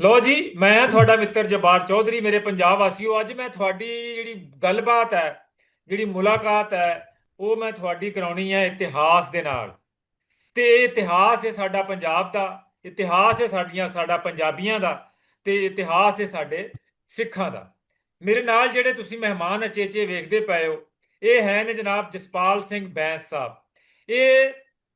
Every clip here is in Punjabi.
ਲੋ ਜੀ, ਮੈਂ ਤੁਹਾਡਾ ਮਿੱਤਰ ਜਬਾਰ ਚੌਧਰੀ, ਮੇਰੇ ਪੰਜਾਬ ਵਾਸੀਓ, ਅੱਜ ਮੈਂ ਤੁਹਾਡੀ ਜਿਹੜੀ ਗੱਲਬਾਤ ਹੈ, ਜਿਹੜੀ ਮੁਲਾਕਾਤ ਹੈ, ਉਹ ਮੈਂ ਤੁਹਾਡੀ ਕਰਾਉਣੀ ਹੈ ਇਤਿਹਾਸ ਦੇ ਨਾਲ। ਤੇ ਇਹ ਇਤਿਹਾਸ ਹੈ ਸਾਡਾ ਪੰਜਾਬ ਦਾ, ਇਤਿਹਾਸ ਹੈ ਸਾਡੀਆਂ, ਸਾਡਾ ਪੰਜਾਬੀਆਂ ਦਾ, ਤੇ ਇਤਿਹਾਸ ਹੈ ਸਾਡੇ ਸਿੱਖਾਂ ਦਾ। ਮੇਰੇ ਨਾਲ ਜਿਹੜੇ ਤੁਸੀਂ ਮਹਿਮਾਨ ਅਚੇਚੇ ਵੇਖਦੇ ਪਏ ਹੋ, ਇਹ ਹੈ ਨੇ ਜਨਾਬ ਜਸਪਾਲ ਸਿੰਘ ਬੈਂਸ ਸਾਹਿਬ। ਇਹ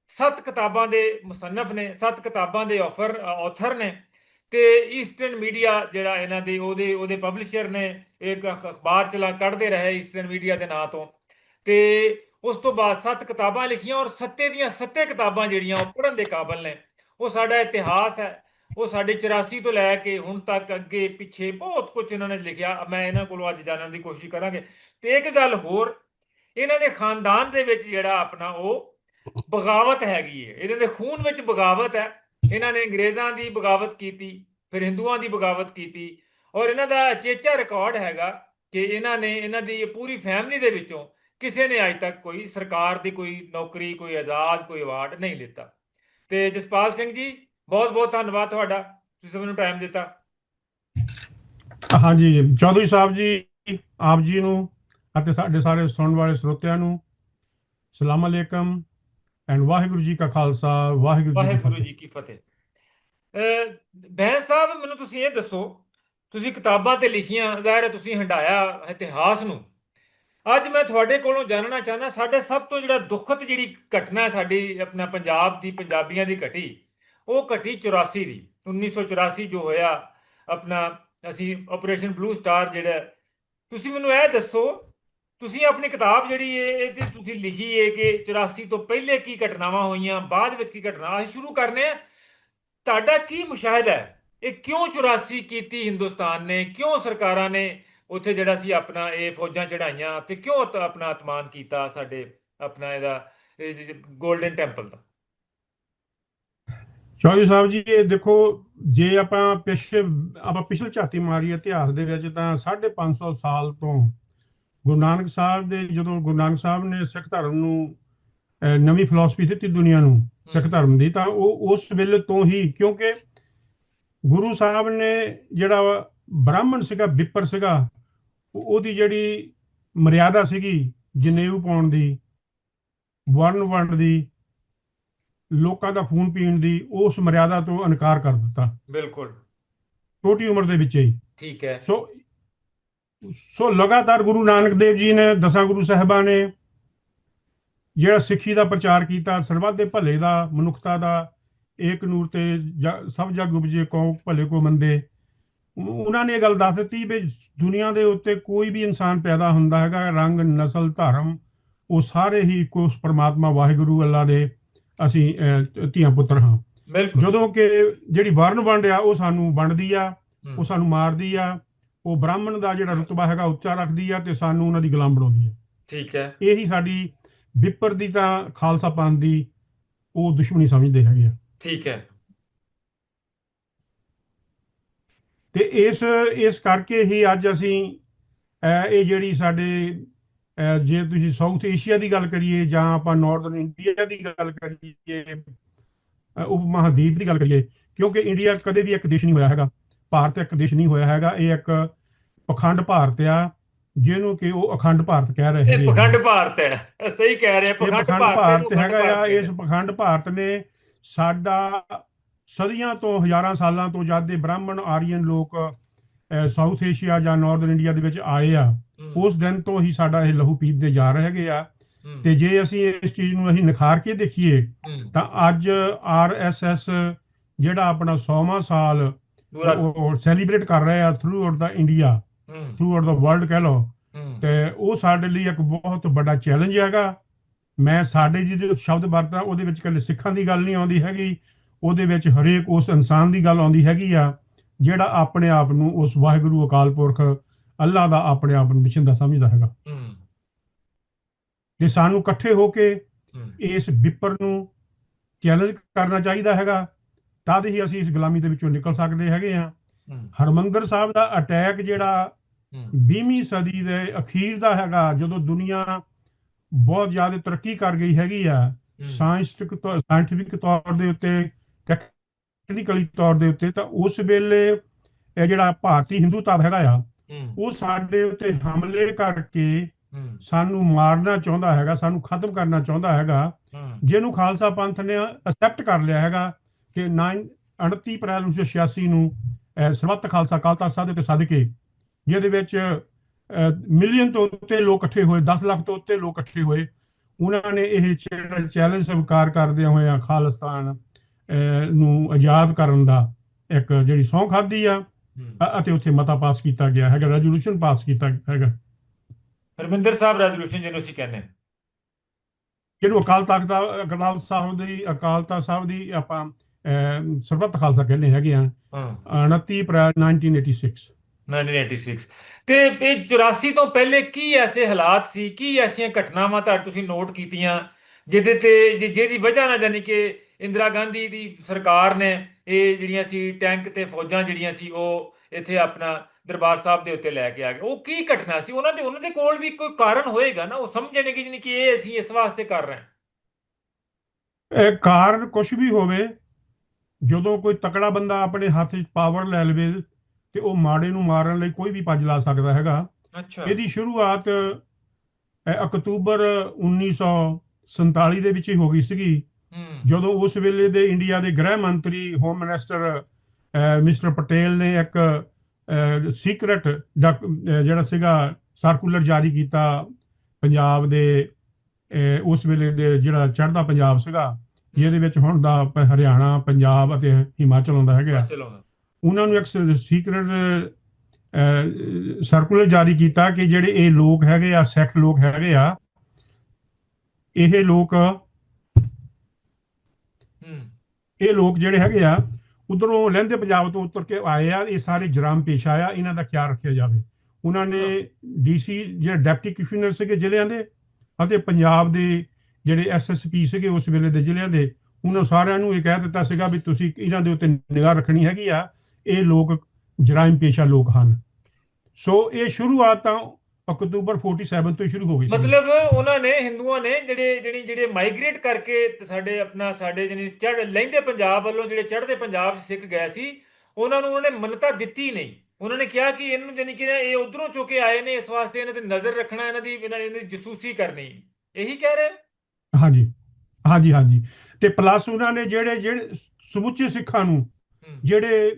ਸੱਤ ਕਿਤਾਬਾਂ ਦੇ ਮੁਸੰਨਫ ਨੇ, ਸੱਤ ਕਿਤਾਬਾਂ ਦੇ ਆਫਰ ਆਥਰ ਨੇ। ਤੇ ਈਸਟਰਨ ਮੀਡੀਆ ਜਿਹੜਾ ਇਹਨਾਂ ਦੇ, ਉਹਦੇ ਉਹਦੇ ਪਬਲਿਸ਼ਰ ਨੇ ਇੱਕ ਅਖ- ਅਖਬਾਰ ਚਲਾ ਕੱਢਦੇ ਰਹੇ ਈਸਟਰਨ ਮੀਡੀਆ ਦੇ ਨਾਂ ਤੋਂ। ਤੇ ਉਸ ਤੋਂ ਬਾਅਦ ਸੱਤ ਕਿਤਾਬਾਂ ਲਿਖੀਆਂ ਔਰ ਸੱਤੇ ਦੀਆਂ ਸੱਤੇ ਕਿਤਾਬਾਂ ਜਿਹੜੀਆਂ ਉਹ ਪੜ੍ਹਨ ਦੇ ਕਾਬਲ ਨੇ। ਉਹ ਸਾਡਾ ਇਤਿਹਾਸ ਹੈ। ਉਹ ਸਾਡੇ 84 ਤੋਂ ਲੈ ਕੇ ਹੁਣ ਤੱਕ ਅੱਗੇ ਪਿੱਛੇ ਬਹੁਤ ਕੁਝ ਇਹਨਾਂ ਨੇ ਲਿਖਿਆ। ਮੈਂ ਇਹਨਾਂ ਕੋਲੋਂ ਅੱਜ ਜਾਣਨ ਦੀ ਕੋਸ਼ਿਸ਼ ਕਰਾਂਗੇ। ਤੇ ਇੱਕ ਗੱਲ ਹੋਰ, ਇਹਨਾਂ ਦੇ ਖਾਨਦਾਨ ਦੇ ਵਿੱਚ ਜਿਹੜਾ ਆਪਣਾ ਉਹ ਬਗਾਵਤ ਹੈਗੀ ਹੈ ਇਹਨਾਂ ਦੇ ਖੂਨ ਵਿੱਚ ਬਗਾਵਤ ਹੈ। ਇਹਨਾਂ ਨੇ ਅੰਗਰੇਜ਼ਾਂ ਦੀ ਬਗਾਵਤ ਕੀਤੀ, ਫਿਰ ਹਿੰਦੂਆਂ ਦੀ ਬਗਾਵਤ ਕੀਤੀ ਔਰ ਇਹਨਾਂ ਦਾ ਅਚੇਚਾ ਰਿਕਾਰਡ ਹੈਗਾ ਕਿ ਇਹਨਾਂ ਨੇ ਇਹਨਾਂ ਦੀ ਪੂਰੀ ਫੈਮਿਲੀ ਦੇ ਵਿੱਚੋਂ ਕਿਸੇ ਨੇ ਅਜ ਤੱਕ ਕੋਈ ਸਰਕਾਰ ਦੀ ਕੋਈ ਨੌਕਰੀ, ਕੋਈ ਆਜ਼ਾਦ, ਕੋਈ ਅਵਾਰਡ ਨਹੀਂ ਲਿੱਤਾ। ਤੇ ਜਸਪਾਲ ਸਿੰਘ ਜੀ, ਬਹੁਤ ਬਹੁਤ ਧੰਨਵਾਦ ਤੁਹਾਡਾ, ਤੁਸੀਂ ਮੈਨੂੰ ਟਾਈਮ ਦਿੱਤਾ। ਹਾਂਜੀ, ਚੌਧਰੀ ਸਾਹਿਬ ਜੀ, ਆਪ ਜੀ ਨੂੰ ਅਤੇ ਸਾਡੇ ਸਾਰੇ ਸੁਣਨ ਵਾਲੇ ਸਰੋਤਿਆਂ ਨੂੰ ਸਲਾਮ ਅਲੈਕਮ। ਐਂਡ ਵਾਹਿਗੁਰੂ ਜੀ ਕਾ ਖਾਲਸਾ ਵਾਹਿਗੁਰੂ ਜੀ ਕੀ ਵਾਹਿਗੁਰੂ ਫਤਿਹ। ਜੀ ਕੀ ਫਤਿਹ। ਬੈਂਸ ਸਾਹਿਬ ਮੈਨੂੰ ਤੁਸੀਂ ਇਹ ਦੱਸੋ ਤੁਸੀਂ ਕਿਤਾਬਾਂ ਤੇ ਲਿਖੀਆਂ ਜ਼ਾਹਿਰ ਹੈ ਤੁਸੀਂ ਹੰਡਾਇਆ ਇਤਿਹਾਸ ਨੂੰ। ਅੱਜ ਮੈਂ ਤੁਹਾਡੇ ਕੋਲੋਂ ਜਾਣਨਾ ਚਾਹੁੰਦਾ ਸਾਡੇ ਸਭ ਤੋਂ ਜਿਹੜਾ ਦੁਖਤ ਜਿਹੜੀ ਘਟਨਾ ਹੈ ਸਾਡੀ ਆਪਣਾ ਪੰਜਾਬ ਦੀ ਪੰਜਾਬੀਆਂ ਦੀ ਘਟੀ ਉਹ ਘਟੀ 84 ਦੀ 1984 ਜੋ ਹੋਇਆ ਆਪਣਾ ਅਸੀਂ ਆਪਰੇਸ਼ਨ ਬਲੂ ਸਟਾਰ ਜਿਹੜਾ ਹੈ। ਤੁਸੀਂ ਮੈਨੂੰ ਇਹ ਦੱਸੋ ਤੁਸੀਂ ਆਪਣੀ ਕਿਤਾਬ ਜਿਹੜੀ ਹੈ ਇਹ ਤੁਸੀਂ ਲਿਖੀ ਹੈ ਕਿ 84 ਤੋਂ ਪਹਿਲੇ ਕੀ ਘਟਨਾਵਾਂ ਹੋਈਆਂ, ਬਾਅਦ ਵਿੱਚ ਕੀ ਘਟਨਾ, ਅਸੀਂ ਸ਼ੁਰੂ ਕਰਨੇ ਆ। ਤੁਹਾਡਾ ਕੀ ਮੁਸ਼ਾਹਦਾ ਹੈ? ਇਹ ਕਿਉਂ 84 ਕੀਤੀ ਹਿੰਦੁਸਤਾਨ ਨੇ? ਕਿਉਂ ਸਰਕਾਰਾਂ ਨੇ ਉੱਥੇ ਜਿਹੜਾ ਸੀ ਆਪਣਾ ਇਹ ਫੌਜਾਂ ਚੜਾਈਆਂ ਤੇ ਕਿਉਂ ਆਪਣਾ ਅਤਮਾਨ ਕੀਤਾ ਸਾਡੇ, ਆਪਣਾ ਇਹਦਾ 골ਡਨ ਟੈਂਪਲ ਦਾ? ਚੌਧਰੀ ਸਾਹਿਬ ਜੀ, ਇਹ ਦੇਖੋ, ਜੇ ਆਪਾਂ ਪਿਛੇ, ਆਪਾਂ ਪਿਛਲੇ ਝਾਤੀ ਮਾਰੀ ਇਤਿਹਾਸ ਦੇ ਵਿੱਚ ਤਾਂ 550 ਸਾਲ ਤੋਂ ਗੁਰੂ ਨਾਨਕ ਸਾਹਿਬ ਦੇ ਜਦੋਂ ਗੁਰੂ ਨਾਨਕ ਸਾਹਿਬ ਨੇ ਸਿੱਖ ਧਰਮ ਨੂੰ ਨਵੀਂ ਫਿਲਾਸਫੀ ਦਿੱਤੀ ਦੁਨੀਆ ਨੂੰ ਸਿੱਖ ਧਰਮ ਦੀ ਤਾਂ ਉਹ ਉਸ ਵੇਲੇ ਤੋਂ ਹੀ ਕਿਉਂਕਿ ਗੁਰੂ ਸਾਹਿਬ ਨੇ ਜਿਹੜਾ ਬ੍ਰਾਹਮਣ ਸੀਗਾ ਵਿਪਰ ਸੀਗਾ ਉਹ- ਉਹਦੀ ਜਿਹੜੀ ਮਰਿਆਦਾ ਸੀਗੀ ਜਨੇਊ ਪਾਉਣ ਦੀ ਵਰਨ ਵੰਡ ਦੀ ਲੋਕਾਂ ਦਾ ਖੂਨ ਪੀਣ ਦੀ ਉਸ ਮਰਿਆਦਾ ਤੋਂ ਇਨਕਾਰ ਕਰ ਦਿੱਤਾ। ਬਿਲਕੁਲ। ਛੋਟੀ ਉਮਰ ਦੇ ਵਿੱਚ ਹੀ। ਠੀਕ ਹੈ। ਸੋ ਸੋ ਲਗਾਤਾਰ ਗੁਰੂ ਨਾਨਕ ਦੇਵ ਜੀ ਨੇ ਦਸਾਂ ਗੁਰੂ ਸਾਹਿਬਾਂ ਨੇ ਜਿਹੜਾ ਸਿੱਖੀ ਦਾ ਪ੍ਰਚਾਰ ਕੀਤਾ ਸਰਬੱਤ ਦੇ ਭਲੇ ਦਾ ਮਨੁੱਖਤਾ ਦਾ ਏਕ ਨੂਰ ਤੇ ਸਭ ਜਗ ਉਪਜੇ ਕਉ ਭਲੇ ਕੋ ਮੰਦੇ। ਉਹ- ਉਹਨਾਂ ਨੇ ਇਹ ਗੱਲ ਦੱਸ ਦਿੱਤੀ ਵੀ ਦੁਨੀਆ ਦੇ ਉੱਤੇ ਕੋਈ ਵੀ ਇਨਸਾਨ ਪੈਦਾ ਹੁੰਦਾ ਹੈਗਾ ਰੰਗ ਨਸਲ ਧਰਮ ਉਹ ਸਾਰੇ ਹੀ ਇੱਕੋ ਉਸ ਪ੍ਰਮਾਤਮਾ ਵਾਹਿਗੁਰੂ ਅੱਲਾ ਦੇ ਅਸੀਂ ਧੀਆਂ ਪੁੱਤਰ ਹਾਂ। ਜਦੋਂ ਕਿ ਜਿਹੜੀ ਵਰਨ ਵੰਡ ਆ ਉਹ ਸਾਨੂੰ ਵੰਡਦੀ ਆ ਉਹ ਸਾਨੂੰ ਮਾਰਦੀ ਆ ਉਹ ਬ੍ਰਾਹਮਣ ਦਾ ਜਿਹੜਾ ਰੁਤਬਾ ਹੈਗਾ ਉੱਚਾ ਰੱਖਦੀ ਆ ਤੇ ਸਾਨੂੰ ਉਹਨਾਂ ਦੀ ਗੁਲਾਮ ਬਣਾਉਂਦੀ ਆ। ਠੀਕ ਹੈ। ਇਹੀ ਸਾਡੀ ਵਿਪਰ ਦੀ ਤਾਂ ਖਾਲਸਾ ਪੰਥ ਦੀ ਉਹ ਦੁਸ਼ਮਣੀ ਸਮਝਦੇ ਹੈਗੇ ਆ। ਠੀਕ ਹੈ। ਤੇ ਇਸ ਇਸ ਕਰਕੇ ਹੀ ਅੱਜ ਅਸੀਂ ਇਹ ਜਿਹੜੀ ਸਾਡੇ ਜੇ ਤੁਸੀਂ ਸਾਊਥ ਏਸ਼ੀਆ ਦੀ ਗੱਲ ਕਰੀਏ ਜਾਂ ਆਪਾਂ ਨਾਰਥਰਨ ਇੰਡੀਆ ਦੀ ਗੱਲ ਕਰੀਏ ਉਪ ਮਹਾਦੀਪ ਦੀ ਗੱਲ ਕਰੀਏ ਕਿਉਂਕਿ ਇੰਡੀਆ ਕਦੇ ਵੀ ਇੱਕ ਦੇਸ਼ ਨਹੀਂ ਹੋਇਆ ਹੈਗਾ। ਭਾਰਤ ਇੱਕ ਦੇਸ਼ ਨਹੀਂ ਹੋਇਆ ਹੈਗਾ ਇਹ ਇੱਕ ਪਖੰਡ ਭਾਰਤ ਆ ਜਿਹਨੂੰ ਕਿ ਉਹ ਅਖੰਡ ਭਾਰਤ ਕਹਿ ਰਹੇ ਇਹ ਹੈਗੇ ਆ। ਪਖੰਡ ਭਾਰਤ ਹੈ ਇਹ ਸਹੀ ਕਹਿ ਰਹੇ ਇਹ ਪਖੰਡ ਭਾਰਤ ਹੈਗਾ ਆ ਇਸ ਪਖੰਡ ਭਾਰਤ ਨੇ ਸਾਡਾ ਸਦੀਆਂ ਤੋਂ ਹਜ਼ਾਰਾਂ ਸਾਲਾਂ ਤੋਂ ਜਦ ਦੇ ਬ੍ਰਾਹਮਣ ਆਰੀਅਨ ਲੋਕ ਸਾਊਥ ਏਸ਼ੀਆ ਜਾਂ ਨਾਰਥਰਨ ਇੰਡੀਆ ਦੇ ਵਿੱਚ ਆਏ ਆ ਉਸ ਦਿਨ ਤੋਂ ਹੀ ਸਾਡਾ ਇਹ ਲਹੂ ਪੀਤਦੇ ਜਾ ਰਹੇ ਹੈਗੇ ਆ। ਤੇ ਜੇ ਅਸੀਂ ਇਸ ਚੀਜ਼ ਨੂੰ ਅਸੀਂ ਨਿਖਾਰ ਕੇ ਦੇਖੀਏ ਤਾਂ ਅੱਜ ਆਰਐਸਐਸ ਜਿਹੜਾ ਆਪਣਾ 100ਵਾਂ ਸਾਲ ਉਹ ਸੈਲੀਬ੍ਰੇਟ ਕਰ ਰਹੇ ਆ ਥਰੂ ਆਊਟ ਦਾ ਇੰਡੀਆ ਥਰੂ ਆਊਟ ਦਾ ਵਰਲਡ ਕਹਿ ਲਓ। ਤੇ ਉਹ ਸਾਡੇ ਲਈ ਇੱਕ ਬਹੁਤ ਵੱਡਾ ਚੈਲੰਜ ਹੈਗਾ। ਮੈਂ ਸਾਡੇ ਜਿਹਦੇ ਸ਼ਬਦ ਵਰਤਾਂ ਉਹਦੇ ਵਿੱਚ ਕੱਲੇ ਸਿੱਖਾਂ ਦੀ ਗੱਲ ਨਹੀਂ ਆਉਂਦੀ ਹੈਗੀ। ਉਹਦੇ ਵਿੱਚ ਹਰੇਕ ਉਸ ਇਨਸਾਨ ਦੀ ਗੱਲ ਆਉਂਦੀ ਹੈਗੀ ਆ ਜਿਹੜਾ ਆਪਣੇ ਆਪ ਨੂੰ ਉਸ ਵਾਹਿਗੁਰੂ ਅਕਾਲ ਪੁਰਖ ਅੱਲਾ ਦਾ ਆਪਣੇ ਆਪ ਨੂੰ ਵਿਛਿੰਦਾ ਸਮਝਦਾ ਹੈਗਾ। ਤੇ ਸਾਨੂੰ ਇਕੱਠੇ ਹੋ ਕੇ ਇਸ ਵਿਪਰ ਨੂੰ ਚੈਲੰਜ ਕਰਨਾ ਚਾਹੀਦਾ ਹੈਗਾ। ਤਦ ਹੀ ਅਸੀਂ ਇਸ ਗੁਲਾਮੀ ਦੇ ਵਿੱਚੋਂ ਨਿਕਲ ਸਕਦੇ ਹੈਗੇ ਆ ਹਰਮੰਦਰ ਸਾਹਿਬ ਦਾ ਅਟੈਕ ਜਿਹੜਾ ਹਮ, 20ਵੀਂ ਸਦੀ ਦੇ ਅਖੀਰ ਦਾ ਹੈਗਾ ਜਦੋਂ ਦੁਨੀਆ ਬਹੁਤ ਜ਼ਿਆਦਾ ਤਰੱਕੀ ਕਰ ਗਈ ਹੈਗੀ ਆ ਸਾਇੰਸਟਿਕ ਸਾਇੰਟਿਫਿਕ ਤੌਰ ਦੇ ਉੱਤੇ ਟੈਕਨੀਕਲੀ ਤੌਰ ਦੇ ਉੱਤੇ ਤਾਂ ਉਸ ਵੇਲੇ ਇਹ ਜਿਹੜਾ ਭਾਰਤੀ ਹਿੰਦੂ ਧੜ ਹੈਗਾ ਆ ਉਹ ਸਾਡੇ ਉੱਤੇ ਹਮਲੇ ਕਰਕੇ ਸਾਨੂੰ ਮਾਰਨਾ ਚਾਹੁੰਦਾ ਹੈਗਾ ਸਾਨੂੰ ਖਤਮ ਕਰਨਾ ਚਾਹੁੰਦਾ ਹੈਗਾ। ਜਿਹਨੂੰ ਖਾਲਸਾ ਪੰਥ ਨੇ ਅਸੈਪਟ ਕਰ ਲਿਆ ਹੈਗਾ ਕਿ 9 29 ਅਪ੍ਰੈਲ 1986 ਨੂੰ ਸਰਬੱਤ ਖਾਲਸਾ ਤਖਤ ਸਾਹਿਬ ਦੇ ਉੱਤੇ ਸੱਦ ਕੇ ਜਿਹਦੇ ਵਿੱਚ ਮਿਲੀਅਨ ਤੋਂ ਉੱਤੇ ਲੋਕ ਇਕੱਠੇ ਹੋਏ 10 ਲੱਖ ਤੋਂ ਉੱਤੇ ਲੋਕ ਇਕੱਠੇ ਹੋਏ। ਉਹਨਾਂ ਨੇ ਇਹ ਚੈਲੰਜ ਸਵੀਕਾਰ ਕਰਦਿਆਂ ਹੋਇਆਂ ਖਾਲਿਸਤਾਨ ਅਹ, ਨੂੰ ਆਜ਼ਾਦ ਕਰਨ ਦਾ ਇੱਕ ਜਿਹੜੀ ਸਹੁੰ ਖਾਧੀ ਆ ਅਤੇ ਉੱਥੇ ਮਤਾ ਪਾਸ ਕੀਤਾ ਗਿਆ ਹੈਗਾ ਰੈਜ਼ੋਲੂਸ਼ਨ ਪਾਸ ਕੀਤਾ ਹੈਗਾ। ਹਰਮਿੰਦਰ ਸਾਹਿਬ ਰੈਜ਼ੋਲੂਸ਼ਨ ਜਿਹਨੂੰ ਅਸੀਂ ਕਹਿੰਦੇ। ਜਿਹਨੂੰ ਅਕਾਲ ਤਖਤ ਦਾ ਅਕਾਲ ਸਾਹਿਬ ਦੀ ਅਕਾਲ ਤਖਤ ਸਾਹਿਬ ਦੀ ਆਪਾਂ ਸਰਬੱਤ ਖਾਲਸਾ ਕਹਿੰਦੇ ਹੈਗੇ ਆ। ਹਾਂ। 29 ਅਪ੍ਰੈਲ 1986 1986 ਤੇ ਇਹ 84 ਤੋਂ ਪਹਿਲੇ ਕੀ ਐਸੇ ਹਾਲਾਤ ਸੀ? ਕੀ ਐਸੀਆਂ ਘਟਨਾਵਾਂ ਤਾਂ ਤੁਸੀਂ ਨੋਟ ਕੀਤੀਆਂ? ਜਿਹਦੇ ਤੇ ਜਿਹਦੀ ਵਜ੍ਹਾ ਨਾਲ ਜਾਨੀ ਕਿ ਇੰਦਰਾ ਗਾਂਧੀ ਦੀ ਸਰਕਾਰ ਨੇ ਇਹ ਜਿਹੜੀਆਂ ਸੀ ਟੈਂਕ ਤੇ ਫੌਜਾਂ ਜਿਹੜੀਆਂ ਸੀ ਉਹ ਇੱਥੇ ਆਪਣਾ ਦਰਬਾਰ ਸਾਹਿਬ ਦੇ ਉੱਤੇ ਲੈ ਕੇ ਆ ਗਏ। ਉਹ ਕੀ ਘਟਨਾ ਸੀ? ਉਹਨਾਂ ਦੇ ਉਹਨਾਂ ਦੇ ਕੋਲ ਵੀ ਕੋਈ ਕਾਰਨ ਹੋਏਗਾ ਨਾ? ਉਹ ਸਮਝਣੇ ਕਿ ਜਾਨੀ ਕਿ ਇਹ ਅਸੀਂ ਇਸ ਵਾਸਤੇ ਕਰ ਰਹੇ ਹਾਂ। ਇਹ ਕਾਰਨ ਕੁਝ ਵੀ ਹੋਵੇ ਜਦੋਂ ਕੋਈ ਤਕੜਾ ਬੰਦਾ ਆਪਣੇ ਹੱਥ 'ਚ ਪਾਵਰ ਲੈ ਲਵੇ ਤੇ ਉਹ ਮਾੜੇ ਨੂੰ ਮਾਰਨ ਲਈ ਕੋਈ ਵੀ ਭੱਜ ਲਾ ਸਕਦਾ ਹੈਗਾ। ਅੱਛਾ। ਇਹਦੀ ਸ਼ੁਰੂਆਤ ਅਕਤੂਬਰ 1947 ਦੇ ਵਿੱਚ ਹੀ ਹੋ ਗਈ ਸੀਗੀ। ਜਦੋਂ ਉਸ ਵੇਲੇ ਦੇ ਇੰਡੀਆ ਦੇ ਗ੍ਰਹਿ ਮੰਤਰੀ ਹੋਮ ਮਿਨਿਸਟਰ ਮਿਸਟਰ ਪਟੇਲ ਨੇ ਇੱਕ ਸੀਕ੍ਰੇਟ ਜਿਹੜਾ ਸੀਗਾ ਸਰਕੂਲਰ ਜਾਰੀ ਕੀਤਾ ਪੰਜਾਬ ਦੇ ਉਸ ਵੇਲੇ ਦੇ ਜਿਹੜਾ ਚੜ੍ਹਦਾ ਪੰਜਾਬ ਸੀਗਾ। ਜਿਹਦੇ ਵਿੱਚ ਹੁਣ ਦਾ ਹਰਿਆਣਾ ਪੰਜਾਬ ਅਤੇ ਹਿਮਾਚਲ ਆਉਂਦਾ ਹੈਗਾ। ਉਹਨਾਂ ਨੂੰ ਇੱਕ ਸੀਕ੍ਰੇਟ ਸਰਕੂਲਰ ਜਾਰੀ ਕੀਤਾ ਕਿ ਜਿਹੜੇ ਇਹ ਲੋਕ ਹੈਗੇ ਆ ਸਿੱਖ ਲੋਕ ਹੈਗੇ ਆ ਇਹ ਲੋਕ ਹੂੰ। ਇਹ ਲੋਕ ਜਿਹੜੇ ਹੈਗੇ ਆ ਉਧਰੋਂ ਲਹਿੰਦੇ ਪੰਜਾਬ ਤੋਂ ਉਤਰ ਕੇ ਆਏ ਆ ਇਹ ਸਾਰੇ ਜਰਾਮ ਪੇਸ਼ਾ ਆ ਇਹਨਾਂ ਦਾ ਖਿਆਲ ਰੱਖਿਆ ਜਾਵੇ। ਉਹਨਾਂ ਨੇ ਡੀਸੀ ਜਿਹੜੇ ਡਿਪਟੀ ਕਮਿਸ਼ਨਰ ਸੀਗੇ ਜ਼ਿਲ੍ਹਿਆਂ ਦੇ ਅਤੇ ਪੰਜਾਬ ਦੇ ਜਿਹੜੇ ਐਸਐਸਪੀ ਸੀਗੇ ਉਸ ਵੇਲੇ ਦੇ ਜ਼ਿਲ੍ਹਿਆਂ ਦੇ, ਉਹਨਾਂ ਸਾਰਿਆਂ ਨੂੰ ਇਹ ਕਹਿ ਦਿੱਤਾ ਸੀਗਾ ਵੀ ਤੁਸੀਂ ਇਹਨਾਂ ਦੇ ਉੱਤੇ ਨਿਗਾਹ ਰੱਖਣੀ ਹੈਗੀ ਆ, ਇਹ ਲੋਕ, ਜਰਾਇਮ ਪੇਸ਼ਾ ਲੋਕ ਹਨ। ਸੋ ਇਹ ਸ਼ੁਰੂਆਤ ਤਾਂ ਅਕਤੂਬਰ 47 ਤੋਂ ਸ਼ੁਰੂ ਹੋ ਗਈ ਮਤਲਬ ਉਹਨਾਂ ਨੇ, ਹਿੰਦੂਆਂ ਨੇ ਜਿਹੜੇ, ਜਿਹੜੀ, ਜਿਹੜੇ ਮਾਈਗ੍ਰੇਟ ਕਰਕੇ ਸਾਡੇ ਆਪਣਾ, ਸਾਡੇ ਜਿਹੜੀ ਚੜ ਲਹਿੰਦੇ ਪੰਜਾਬ ਵੱਲੋਂ ਜਿਹੜੇ ਚੜ੍ਹਦੇ ਪੰਜਾਬ 'ਚ ਸਿੱਖ ਗਏ ਸੀ, ਉਹਨਾਂ ਨੂੰ ਉਹਨਾਂ ਨੇ ਮੰਨਤਾ ਦਿੱਤੀ ਨਹੀਂ। ਉਹਨਾਂ ਨੇ ਕਿਹਾ ਕਿ ਇਹਨੂੰ ਜਾਨੀ ਕਿ ਇਹ ਉਧਰੋਂ ਚੁੱਕ ਕੇ ਆਏ ਨੇ, ਇਸ ਵਾਸਤੇ ਇਹਨਾਂ ਤੇ ਨਜ਼ਰ ਰੱਖਣਾ, ਇਹਨਾਂ ਦੀ ਇਹਨਾਂ ਦੀ ਜਸੂਸੀ ਕਰਨੀ। ਇਹੀ ਕਹਿ ਰਹੇ? ਹਾਂਜੀ ਹਾਂਜੀ ਹਾਂਜੀ। ਤੇ ਪਲੱਸ ਉਹਨਾਂ ਨੇ ਜਿਹੜੇ ਜਿਹੜੇ ਸਮੁੱਚੇ ਸਿੱਖਾਂ ਨੂੰ ਜਿਹੜੇ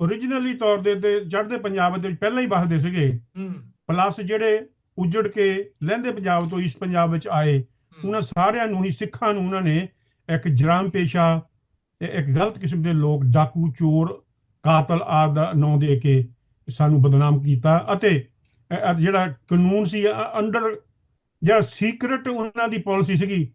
originally ਤੌਰ ਦੇ ਤੇ ਚੜ੍ਹਦੇ ਪੰਜਾਬ ਦੇ ਵਿੱਚ ਪਹਿਲਾਂ ਹੀ ਵਸਦੇ ਸੀਗੇ ਪਲੱਸ ਜਿਹੜੇ ਉਜੜ ਕੇ ਲਹਿੰਦੇ ਪੰਜਾਬ ਤੋਂ ਈਸਟ ਪੰਜਾਬ ਵਿੱਚ ਆਏ ਉਹਨਾਂ ਸਾਰਿਆਂ ਨੂੰ ਹੀ ਸਿੱਖਾਂ ਨੂੰ ਉਹਨਾਂ ਨੇ ਇੱਕ ਜਰਾਮ ਪੇਸ਼ਾ ਇੱਕ ਗਲਤ ਕਿਸਮ ਦੇ ਲੋਕ ਡਾਕੂ ਚੋਰ ਕਾਤਲ ਆਦਿ ਦਾ ਨਾਂ ਦੇ ਕੇ ਸਾਨੂੰ ਬਦਨਾਮ ਕੀਤਾ ਅਤੇ ਜਿਹੜਾ ਕਾਨੂੰਨ ਸੀ ਅੰਡਰ ਜਿਹੜਾ ਸੀਕ੍ਰੇਟ ਉਹਨਾਂ ਦੀ ਪਾਲਿਸੀ ਸੀਗੀ,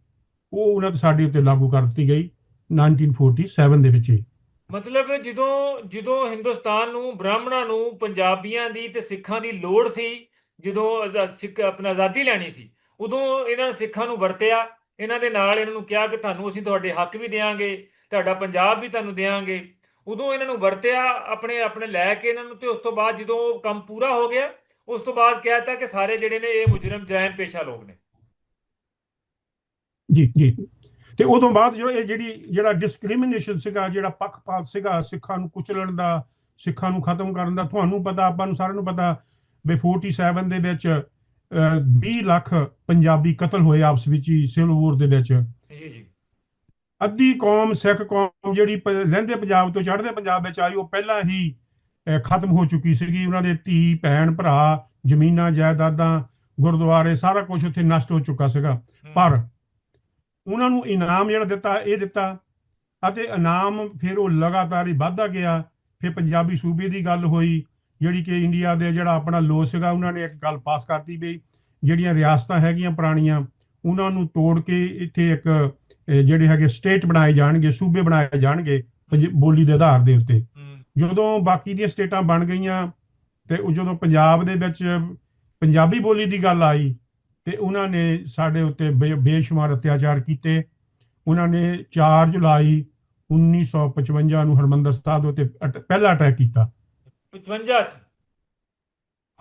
ਉਹ ਉਹਨਾਂ ਤੇ ਸਾਡੇ ਉੱਤੇ ਲਾਗੂ ਕਰ ਦਿੱਤੀ ਗਈ 1947 ਦੇ ਵਿੱਚ ਹੀ। ਮਤਲਬ ਜਦੋਂ ਜਦੋਂ ਹਿੰਦੁਸਤਾਨ ਨੂੰ, ਬ੍ਰਾਹਮਣਾਂ ਨੂੰ, ਪੰਜਾਬੀਆਂ ਦੀ ਤੇ ਸਿੱਖਾਂ ਦੀ ਲੋੜ ਸੀ, ਜਦੋਂ ਸਿੱਖ ਆਪਣਾ ਆਜ਼ਾਦੀ ਲੈਣੀ ਸੀ, ਉਦੋਂ ਇਹਨਾਂ ਨੇ ਸਿੱਖਾਂ ਨੂੰ ਵਰਤਿਆ, ਇਹਨਾਂ ਦੇ ਨਾਲ ਇਹਨਾਂ ਨੂੰ ਕਿਹਾ ਕਿ ਤੁਹਾਨੂੰ ਅਸੀਂ ਤੁਹਾਡੇ ਹੱਕ ਵੀ ਦੇਵਾਂਗੇ ਤੁਹਾਡਾ ਪੰਜਾਬ ਵੀ ਤੁਹਾਨੂੰ ਦੇਵਾਂਗੇ ਉਦੋਂ ਇਹਨਾਂ ਨੂੰ ਵਰਤਿਆ ਆਪਣੇ ਆਪਣੇ ਲੈ ਕੇ ਇਹਨਾਂ ਨੂੰ, ਤੇ ਉਸ ਤੋਂ ਬਾਅਦ ਜਦੋਂ ਉਹ ਕੰਮ ਪੂਰਾ ਹੋ ਗਿਆ ਉਸ ਤੋਂ ਬਾਅਦ ਕਹਿਤਾ ਕਿ ਸਾਰੇ ਜਿਹੜੇ ਨੇ ਇਹ ਮੁਜਰਮ ਜਰਾਇਮ ਪੇਸ਼ਾ ਲੋਕ ਨੇ। ਜੀ ਜੀ। ਤੇ ਉਦੋਂ ਬਾਅਦ ਜੋ ਇਹ ਜਿਹੜੀ ਜਿਹੜਾ ਡਿਸਕ੍ਰਿਮੀਨੇਸ਼ਨ ਸੀਗਾ ਜਿਹੜਾ ਪੱਖਪਾਤ ਸੀਗਾ ਸਿੱਖਾਂ ਨੂੰ ਕੁਚਲਣ ਦਾ ਸਿੱਖਾਂ ਨੂੰ ਖਤਮ ਕਰਨ ਦਾ ਤੁਹਾਨੂੰ ਪਤਾ ਆਪਾਂ ਨੂੰ ਸਾਰਿਆਂ ਨੂੰ ਪਤਾ ਵੀ 47 ਦੇ ਵਿੱਚ ਅਹ, 20 ਲੱਖ ਪੰਜਾਬੀ ਕਤਲ ਹੋਏ ਆਪਸ ਵਿੱਚ ਹੀ ਸਿਵਲ ਵਾਰ ਦੇ ਵਿੱਚ। ਜੀ ਜੀ। ਅੱਧੀ ਕੌਮ ਸਿੱਖ ਕੌਮ ਜਿਹੜੀ ਲਹਿੰਦੇ ਪੰਜਾਬ ਤੋਂ ਚੜ੍ਹਦੇ ਪੰਜਾਬ ਵਿੱਚ ਆਈ ਉਹ ਪਹਿਲਾਂ ਹੀ ਖਤਮ ਹੋ ਚੁੱਕੀ ਸੀਗੀ। ਉਹਨਾਂ ਦੇ ਧੀ ਭੈਣ ਭਰਾ ਜ਼ਮੀਨਾਂ ਜਾਇਦਾਦਾਂ ਗੁਰਦੁਆਰੇ ਸਾਰਾ ਕੁਝ ਉੱਥੇ ਨਸ਼ਟ ਹੋ ਚੁੱਕਾ ਸੀਗਾ। ਪਰ ਉਹਨਾਂ ਨੂੰ ਇਨਾਮ ਜਿਹੜਾ ਦਿੱਤਾ ਇਹ ਦਿੱਤਾ ਅਤੇ ਇਨਾਮ ਫਿਰ ਉਹ ਲਗਾਤਾਰ ਹੀ ਵੱਧਦਾ ਗਿਆ। ਫਿਰ ਪੰਜਾਬੀ ਸੂਬੇ ਦੀ ਗੱਲ ਹੋਈ ਜਿਹੜੀ ਕਿ ਇੰਡੀਆ ਦੇ ਜਿਹੜਾ ਆਪਣਾ ਲੋ ਸੀਗਾ ਉਹਨਾਂ ਨੇ ਇੱਕ ਗੱਲ ਪਾਸ ਕਰਤੀ ਵੀ ਜਿਹੜੀਆਂ ਰਿਆਸਤਾਂ ਹੈਗੀਆਂ ਪੁਰਾਣੀਆਂ ਉਹਨਾਂ ਨੂੰ ਤੋੜ ਕੇ ਇੱਥੇ ਇੱਕ ਜਿਹੜੇ ਹੈਗੇ ਸਟੇਟ ਬਣਾਏ ਜਾਣਗੇ ਸੂਬੇ ਬਣਾਏ ਜਾਣਗੇ ਬੋਲੀ ਦੇ ਆਧਾਰ ਦੇ ਉੱਤੇ। ਜਦੋਂ ਬਾਕੀ ਦੀਆਂ ਸਟੇਟਾਂ ਬਣ ਗਈਆਂ ਤੇ ਉਹ ਜਦੋਂ ਪੰਜਾਬ ਦੇ ਵਿੱਚ ਪੰਜਾਬੀ ਬੋਲੀ ਦੀ ਗੱਲ ਆਈ ਤੇ ਉਹਨਾਂ ਨੇ ਸਾਡੇ ਉੱਤੇ ਬੇਸ਼ੁਮਾਰ ਅਤਿਆਚਾਰ ਕੀਤੇ। ਉਹਨਾਂ ਨੇ 4 ਜੁਲਾਈ 1955 ਨੂੰ ਹਰਮੰਦਰ ਸਾਹਿਬ ਦੇ ਉੱਤੇ ਪਹਿਲਾ ਅਟੈਕ ਕੀਤਾ। 55 ਚ?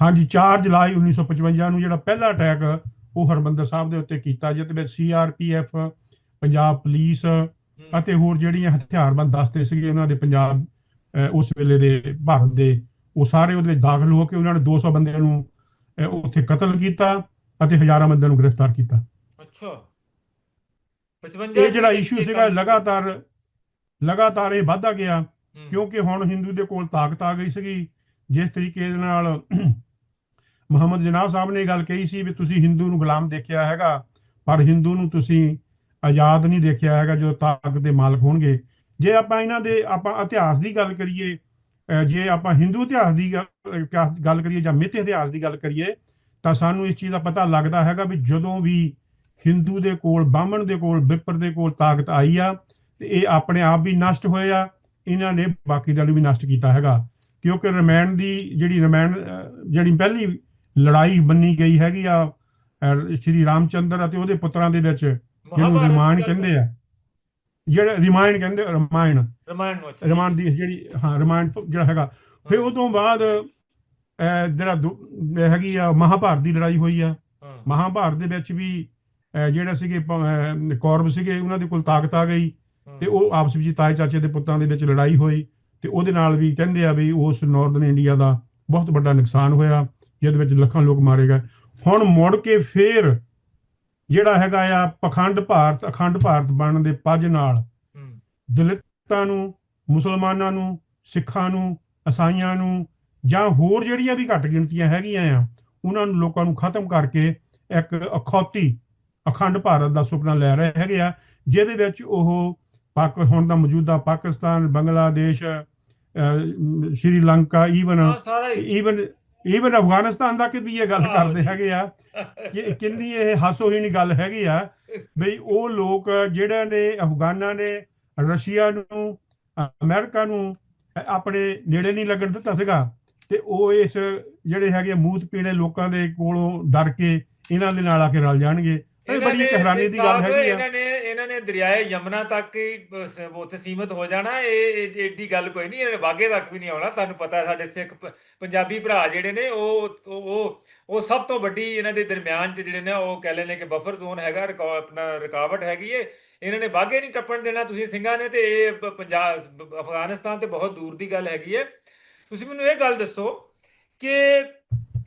ਹਾਂਜੀ 4 ਜੁਲਾਈ 1955 ਨੂੰ ਜਿਹੜਾ ਪਹਿਲਾ ਅਟੈਕ ਉਹ ਹਰਮੰਦਰ ਸਾਹਿਬ ਦੇ ਉੱਤੇ ਕੀਤਾ ਜਿਹਦੇ ਵਿੱਚ ਸੀਆਰਪੀਐਫ ਪੰਜਾਬ ਪੁਲਿਸ। ਅਤੇ ਹੋਰ ਜਿਹੜੀਆਂ ਹਥਿਆਰਬੰਦ ਦਸਤੇ ਸੀਗੇ ਉਹਨਾਂ ਦੇ ਪੰਜਾਬ ਉਸ ਵੇਲੇ ਦੇ ਭਾਰਤ ਦੇ ਉਹ ਸਾਰੇ ਉਹਦੇ ਵਿੱਚ ਦਾਖਲ ਹੋ ਕੇ ਉਹਨਾਂ ਨੇ 200 ਬੰਦਿਆਂ ਨੂੰ ਉੱਥੇ ਕਤਲ ਕੀਤਾ ਅਤੇ ਹਜ਼ਾਰਾਂ ਬੰਦਿਆਂ ਨੂੰ ਗ੍ਰਿਫਤਾਰ ਕੀਤਾ। ਅੱਛਾ। 55 ਇਹ ਜਿਹੜਾ ਇਸ਼ੂ ਸੀਗਾ ਲਗਾਤਾਰ ਲਗਾਤਾਰ ਇਹ ਵੱਧਦਾ ਗਿਆ ਕਿਉਂਕਿ ਹੁਣ ਹਿੰਦੂ ਦੇ ਕੋਲ ਤਾਕਤ ਆ ਗਈ ਸੀਗੀ। ਜਿਸ ਤਰੀਕੇ ਦੇ ਨਾਲ ਮੁਹੰਮਦ ਜਨਾਬ ਸਾਹਿਬ ਨੇ ਇਹ ਗੱਲ ਕਹੀ ਸੀ ਵੀ ਤੁਸੀਂ ਹਿੰਦੂ ਨੂੰ ਗੁਲਾਮ ਦੇਖਿਆ ਹੈਗਾ ਪਰ ਹਿੰਦੂ ਨੂੰ ਤੁਸੀਂ ਆਜ਼ਾਦ ਨਹੀਂ ਦੇਖਿਆ ਹੈਗਾ ਜਦੋਂ ਤਾਕਤ ਦੇ ਮਾਲਕ ਹੋਣਗੇ। ਜੇ ਆਪਾਂ ਇਹਨਾਂ ਦੇ ਆਪਾਂ ਇਤਿਹਾਸ ਦੀ ਗੱਲ ਕਰੀਏ ਜੇ ਆਪਾਂ ਹਿੰਦੂ ਇਤਿਹਾਸ ਦੀ ਗੱਲ ਕਰੀਏ ਜਾਂ ਮਿੱਥ ਇਤਿਹਾਸ ਦੀ ਗੱਲ ਕਰੀਏ ਤਾਂ ਸਾਨੂੰ ਇਸ ਚੀਜ਼ ਦਾ ਪਤਾ ਲੱਗਦਾ ਹੈਗਾ ਵੀ ਜਦੋਂ ਵੀ ਹਿੰਦੂ ਦੇ ਕੋਲ ਬਾਹਮਣ ਦੇ ਕੋਲ ਵਿਪਰ ਦੇ ਕੋਲ ਤਾਕਤ ਆਈ ਆ ਤੇ ਇਹ ਆਪਣੇ ਆਪ ਵੀ ਨਸ਼ਟ ਹੋਏ ਆ ਇਹਨਾਂ ਨੇ ਬਾਕੀ ਦਾ ਨੂੰ ਵੀ ਨਸ਼ਟ ਕੀਤਾ ਹੈਗਾ। ਕਿਉਂਕਿ ਰਮਾਇਣ ਦੀ ਜਿਹੜੀ ਰਮਾਇਣ ਜਿਹੜੀ ਪਹਿਲੀ ਲੜਾਈ ਬੰਨੀ ਗਈ ਹੈਗੀ ਆ ਸ਼੍ਰੀ ਰਾਮਚੰਦਰ ਅਤੇ ਉਹਦੇ ਪੁੱਤਰਾਂ ਦੇ ਵਿੱਚ ਜਿਹਨੂੰ ਰਿਮਾਇਣ ਕਹਿੰਦੇ ਆ। ਜਿਹੜਾ ਰਿਮਾਇਣ ਕਹਿੰਦੇ ਰਮਾਇਣ। ਰਮਾਇਣ ਨੂੰ ਅੱਛਾ। ਰਮਾਇਣ ਦੀ ਜਿਹੜੀ ਹਾਂ ਤੋਂ ਜਿਹੜਾ ਹੈਗਾ। ਫਿਰ ਉਹ ਤੋਂ ਬਾਅਦ ਜਿਹੜਾ ਹੈਗੀ ਆ ਮਹਾਭਾਰਤ ਦੀ ਲੜਾਈ ਹੋਈ ਆ। ਮਹਾਭਾਰਤ ਦੇ ਵਿੱਚ ਵੀ ਜਿਹੜੇ ਸੀਗੇ ਕੌਰਵ ਸੀਗੇ ਉਹਨਾਂ ਦੇ ਕੋਲ ਤਾਕਤ ਆ ਗਈ। ਤੇ ਉਹ ਆਪਸ ਵਿੱਚ ਤਾਏ ਚਾਚੇ ਦੇ ਪੁੱਤਾਂ ਦੇ ਵਿੱਚ ਲੜਾਈ ਹੋਈ। ਤੇ ਉਹਦੇ ਨਾਲ ਵੀ ਕਹਿੰਦੇ ਆ ਵੀ ਉਸ ਨਾਰਥਰਨ ਇੰਡੀਆ ਦਾ ਬਹੁਤ ਵੱਡਾ ਨੁਕਸਾਨ ਹੋਇਆ ਜਿਹਦੇ ਵਿੱਚ ਲੱਖਾਂ ਲੋਕ ਮਾਰੇ ਗਏ। ਹੁਣ ਮੁੜ ਕੇ ਫੇਰ ਜਿਹੜਾ ਹੈਗਾ ਆ ਪਖੰਡ ਭਾਰਤ ਅਖੰਡ ਭਾਰਤ ਬਣਨ ਦੇ ਪੱਜ ਨਾਲ ਦਲਿਤਾਂ ਨੂੰ ਮੁਸਲਮਾਨਾਂ ਨੂੰ ਸਿੱਖਾਂ ਨੂੰ ਈਸਾਈਆਂ ਨੂੰ ਜਾਂ ਹੋਰ ਜਿਹੜੀਆਂ ਵੀ ਘੱਟ ਗਿਣਤੀਆਂ ਹੈਗੀਆਂ ਆ ਉਹਨਾਂ ਨੂੰ ਲੋਕਾਂ ਨੂੰ ਖਤਮ ਕਰਕੇ ਇੱਕ ਅਖੌਤੀ ਅਖੰਡ ਭਾਰਤ ਦਾ ਸੁਪਨਾ ਲੈ ਰਹੇ ਹੈਗੇ ਆ ਜਿਹਦੇ ਵਿੱਚ ਉਹ ਪਾਕ ਹੁਣ ਦਾ ਮੌਜੂਦਾ ਪਾਕਿਸਤਾਨ ਬੰਗਲਾਦੇਸ਼ ਅਹ, Sri Lanka even even even Afghanistan ਦਾ ਵੀ ਇਹ ਗੱਲ ਕਰਦੇ। ਹੈਗੇ ਆ ਕਿ ਕਿੰਨੀ ਇਹ ਹਾਸੋਹੀਣੀ ਗੱਲ ਹੈਗੀ ਆ ਬਈ ਉਹ ਲੋਕ ਜਿਹੜੇ ਨੇ ਅਫਗਾਨਾਂ ਨੇ ਰਸ਼ੀਆ ਨੂੰ ਅਮਰੀਕਾ ਨੂੰ ਆਪਣੇ ਨੇੜੇ ਨਹੀਂ ਲੱਗਣ ਦਿੱਤਾ ਸੀਗਾ ਤੇ ਉਹ ਇਸ ਜਿਹੜੇ ਹੈਗੇ ਮੂਤ ਪੀਣੇ ਲੋਕਾਂ ਦੇ ਕੋਲੋਂ ਡਰ ਕੇ ਇਹਨਾਂ ਦੇ ਨਾਲ ਆ ਕੇ ਰਲ ਜਾਣਗੇ ਇਹ ਬੜੀ ਹੈਰਾਨੀ ਦੀ ਗੱਲ ਹੈਗੀ ਆ। ਇਹਨਾਂ ਨੇ ਇਹਨਾਂ ਨੇ ਦਰਿਆਏ ਯਮਨਾ ਤੱਕ ਹੀ ਉੱਥੇ ਸੀਮਿਤ ਹੋ ਜਾਣਾ। ਇਹ ਏਡੀ ਗੱਲ ਕੋਈ ਨਹੀਂ ਇਹਨਾਂ ਨੇ ਵਾਗੇ ਤੱਕ ਵੀ ਨਹੀਂ ਆਉਣਾ। ਤੁਹਾਨੂੰ ਪਤਾ ਸਾਡੇ ਸਿੱਖ ਪੰਜਾਬੀ ਭਰਾ ਜਿਹੜੇ ਨੇ ਉਹ ਉਹ ਉਹ- ਸਭ ਤੋਂ ਵੱਡੀ ਇਹਨਾਂ ਦੇ ਦਰਮਿਆਨ ਚ ਜਿਹੜੇ ਨੇ ਉਹ ਕਹਿ ਲੈਣੇ ਕਿ ਬਫਰ ਜ਼ੋਨ ਹੈਗਾ ਆਪਣਾ ਰੁਕਾਵਟ ਹੈਗੀ ਏ। ਇਹਨਾਂ ਨੇ ਵਾਗੇ ਨਹੀਂ ਟੱਪਣ ਦੇਣਾ। ਤੁਸੀਂ ਸਿੰਘਾਂ ਨੇ ਤੇ ਇਹ ਪੰਜਾਬ ਅਫਗਾਨਿਸਤਾਨ ਤੇ ਬਹੁਤ ਦੂਰ ਦੀ ਗੱਲ ਹੈਗੀ ਏ। ਤੁਸੀਂ ਮੈਨੂੰ ਇਹ ਗੱਲ ਦੱਸੋ ਕਿ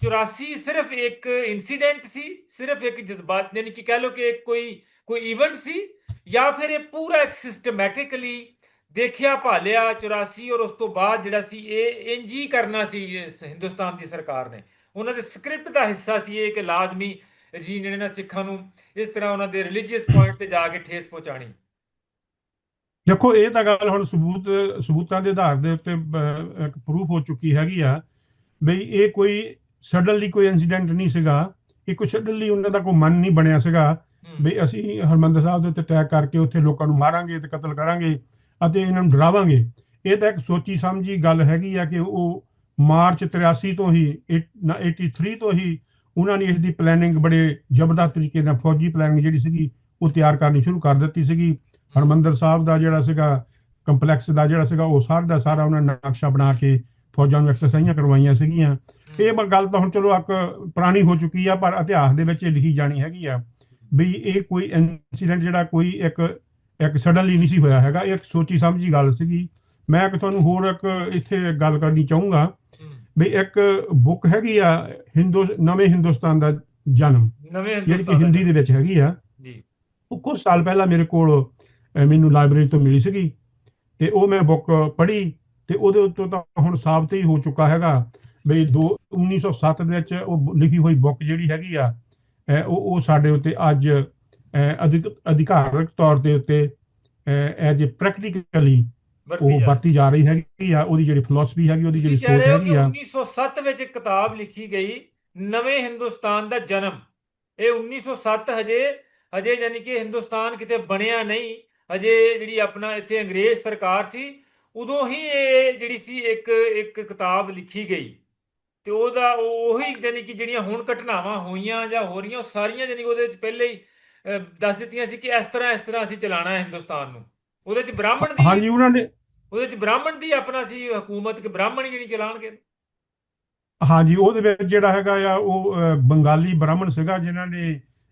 84 ਸਿਰਫ ਇੱਕ ਇਨਸੀਡੈਂਟ ਸੀ, ਸਿਰਫ ਇੱਕ ਜਜ਼ਬਾਤ, ਯਾਨੀ ਕਿ ਕਹਿ ਲਓ ਕਿ ਕੋਈ ਕੋਈ ਇਵੈਂਟ ਸੀ, ਜਾਂ ਫਿਰ ਇਹ ਪੂਰਾ ਇੱਕ ਸਿਸਟਮੈਟਿਕਲੀ ਦੇਖਿਆ, ਭਾਲਿਆ 84 ਔਰ ਉਸ ਤੋਂ ਬਾਅਦ ਜਿਹੜਾ ਸੀ ਇਹ ਇੰਜ ਕਰਨਾ ਸੀ ਹਿੰਦੁਸਤਾਨ ਦੀ ਸਰਕਾਰ ਨੇ। ਉਹਨਾਂ ਦੇ ਸਕ੍ਰਿਪਟ ਦਾ ਹਿੱਸਾ ਸੀ ਇਹ ਕਿ ਲਾਜ਼ਮੀ ਜੀ ਜਿਹੜੇ ਨਾ ਸਿੱਖਾਂ ਨੂੰ ਇਸ ਤਰ੍ਹਾਂ ਉਹਨਾਂ ਦੇ ਰਿਲੀਜੀਅਸ ਪੁਆਇੰਟ ਤੇ ਜਾ ਕੇ ਠੇਸ ਪਹੁੰਚਾਣੀ ਦੇਖੋ, ਇਹ ਤਾਂ ਗੱਲ ਹੁਣ ਸਬੂਤ, ਸਬੂਤਾਂ ਦੇ ਆਧਾਰ ਦੇ ਉੱਤੇ ਇੱਕ ਪ੍ਰੂਫ ਹੋ ਚੁੱਕੀ ਹੈਗੀ ਆ, ਬਈ ਇਹ ਕੋਈ ਸਡਨਲੀ ਕੋਈ ਇਨਸੀਡੈਂਟ ਨਹੀਂ ਸੀਗਾ। ਇਹ ਕੋਈ ਸਡਨਲੀ ਉਹਨਾਂ ਦਾ ਕੋਈ ਮਨ ਨਹੀਂ ਬਣਿਆ ਸੀਗਾ ਵੀ ਅਸੀਂ ਹਰਮੰਦਰ ਸਾਹਿਬ ਦੇ ਉੱਤੇ ਅਟੈਕ ਕਰਕੇ ਉੱਥੇ ਲੋਕਾਂ ਨੂੰ ਮਾਰਾਂਗੇ ਤੇ ਕਤਲ ਕਰਾਂਗੇ ਅਤੇ ਇਹਨਾਂ ਨੂੰ ਡਰਾਵਾਂਗੇ। ਇਹ ਤਾਂ ਇੱਕ ਸੋਚੀ ਸਮਝੀ ਗੱਲ ਹੈਗੀ ਆ ਕਿ ਉਹ ਮਾਰਚ 83 ਤੋਂ ਹੀ eight- ਨਾ 83 ਤੋਂ ਹੀ ਉਹਨਾਂ ਨੇ ਇਸ ਦੀ ਪਲੈਨਿੰਗ ਬੜੇ ਜ਼ਬਰਦਸਤ ਤਰੀਕੇ ਨਾਲ ਫੌਜੀ ਪਲੈਨਿੰਗ ਜਿਹੜੀ ਸੀਗੀ ਉਹ ਤਿਆਰ ਕਰਨੀ ਸ਼ੁਰੂ ਕਰ ਦਿੱਤੀ ਸੀਗੀ। ਹਰਮੰਦਰ ਸਾਹਿਬ ਦਾ ਜਿਹੜਾ ਸੀਗਾ ਕੰਪਲੈਕਸ ਦਾ ਜਿਹੜਾ ਸੀਗਾ ਉਹ ਸਾਰਾ ਦਾ ਸਾਰਾ ਉਹਨਾਂ ਨੇ ਨਕਸ਼ਾ ਬਣਾ ਕੇ ਫੌਜਾਂ ਨੂੰ ਐਕਸਰਸਾਈਜ਼ਾਂ ਕਰਵਾਈਆਂ ਸੀਗੀਆਂ। ਇਹ ਗੱਲ ਤਾਂ ਹੁਣ ਚਲੋ ਇੱਕ ਪੁਰਾਣੀ ਹੋ ਚੁੱਕੀ ਆ ਪਰ ਇਤਿਹਾਸ ਦੇ ਵਿੱਚ ਲਿਖੀ ਜਾਣੀ ਹੈਗੀ ਆ ਵੀ ਇਹ ਕੋਈ ਇਨਸੀਡੈਂਟ ਜਿਹੜਾ ਕੋਈ ਇੱਕ ਇੱਕ ਸਡਨਲੀ ਨਹੀਂ ਸੀ ਹੋਇਆ ਹੈਗਾ। ਇਹ ਇੱਕ ਸੋਚੀ ਸਮਝੀ ਗੱਲ ਸੀਗੀ। ਮੈਂ ਇੱਕ ਤੁਹਾਨੂੰ ਹੋਰ ਇੱਕ ਇੱਥੇ ਗੱਲ ਕਰਨੀ ਚਾਹੂੰਗਾ ਵੀ ਇੱਕ ਬੁੱਕ ਹੈਗੀ ਆ ਹਿੰਦੂ ਨਵੇਂ ਹਿੰਦੁਸਤਾਨ ਦਾ ਜਨਮ। ਨਵੇਂ ਜਿਹੜੀ ਕਿ ਹਿੰਦੀ ਦੇ ਵਿੱਚ ਹੈਗੀ ਆ। ਜੀ। ਉਹ ਕੁਝ ਸਾਲ ਪਹਿਲਾਂ ਮੇਰੇ ਕੋਲ ਮੈਨੂੰ ਲਾਇਬ੍ਰੇਰੀ ਤੋਂ ਮਿਲੀ ਸੀਗੀ। ਤੇ ਉਹ ਮੈਂ ਬੁੱਕ ਪੜ੍ਹੀ ਤੇ ਉਹਦੇ ਉੱਤੋਂ ਤਾਂ ਹੁਣ ਸਾਬਤ ਹੀ ਹੋ ਚੁੱਕਾ ਹੈਗਾ। ਬਈ ਦੋ 1907 ਦੇ ਵਿੱਚ ਉਹ ਲਿਖੀ ਹੋਈ ਬੁੱਕ ਜਿਹੜੀ ਹੈਗੀ ਆ ਉਹ ਉਹ ਸਾਡੇ ਉੱਤੇ ਅੱਜ ਅਧਿਕ ਅਧਿਕਾਰਕ ਤੌਰ ਦੇ ਉੱਤੇ ਐਜ ਅ ਪ੍ਰੈਕਟੀਕਲੀ ਉਹ ਵਰਤੀ ਜਾ ਰਹੀ ਹੈਗੀ ਆ ਉਹਦੀ ਜਿਹੜੀ ਫਿਲਾਸਫੀ ਹੈਗੀ ਉਹਦੀ ਜਿਹੜੀ ਸੋਚ ਹੈਗੀ ਆ। 1907 ਵਿੱਚ ਇੱਕ ਕਿਤਾਬ ਲਿਖੀ ਗਈ ਨਵੇਂ ਹਿੰਦੁਸਤਾਨ ਦਾ ਜਨਮ। ਇਹ 1907 ਹਜੇ ਹਜੇ ਯਾਨੀ ਕਿ ਹਿੰਦੁਸਤਾਨ ਕਿਤੇ ਬਣਿਆ ਨਹੀਂ ਹਜੇ ਜਿਹੜੀ ਆਪਣਾ ਇੱਥੇ ਅੰਗਰੇਜ਼ ਸਰਕਾਰ ਸੀ ਉਦੋਂ ਹੀ ਇਹ ਜਿਹੜੀ ਸੀ ਇੱਕ ਇੱਕ ਕਿਤਾਬ ਲਿਖੀ ਗਈ। ਤੇ ਉਹਦਾ ਉਹ- ਉਹੀ ਯਾਨੀ ਕਿ ਜਿਹੜੀਆਂ ਹੁਣ ਘਟਨਾਵਾਂ ਹੋਈਆਂ ਜਾਂ ਹੋ ਰਹੀਆਂ ਉਹ ਸਾਰੀਆਂ ਕਿ ਉਹਦੇ ਵਿੱਚ ਪਹਿਲੇ ਹੀ ਦੱਸ ਦਿੱਤੀਆਂ ਸੀ ਕਿ ਇਸ ਤਰ੍ਹਾਂ ਇਸ ਤਰ੍ਹਾਂ ਅਸੀਂ ਚਲਾਣਾ ਹੈ ਹਿੰਦੁਸਤਾਨ ਨੂੰ। ਉਹਦੇ ਵਿੱਚ ਬ੍ਰਾਹਮਣ ਦੀ ਹਾਂਜੀ ਉਹਨਾਂ ਨੇ ਉਹਦੇ ਵਿੱਚ ਬ੍ਰਾਹਮਣ ਦੀ ਆਪਣਾ ਸੀ ਹਕੂਮਤ ਕਿ ਬ੍ਰਾਹਮਣ ਨਹੀਂ ਚਲਾਣਗੇ ਹਾਂਜੀ ਉਹਦੇ ਵਿੱਚ ਜਿਹੜਾ ਹੈਗਾ ਆ ਉਹ ਬੰਗਾਲੀ ਬ੍ਰਾਹਮਣ ਸੀਗਾ ਜਿਨ੍ਹਾਂ ਨੇ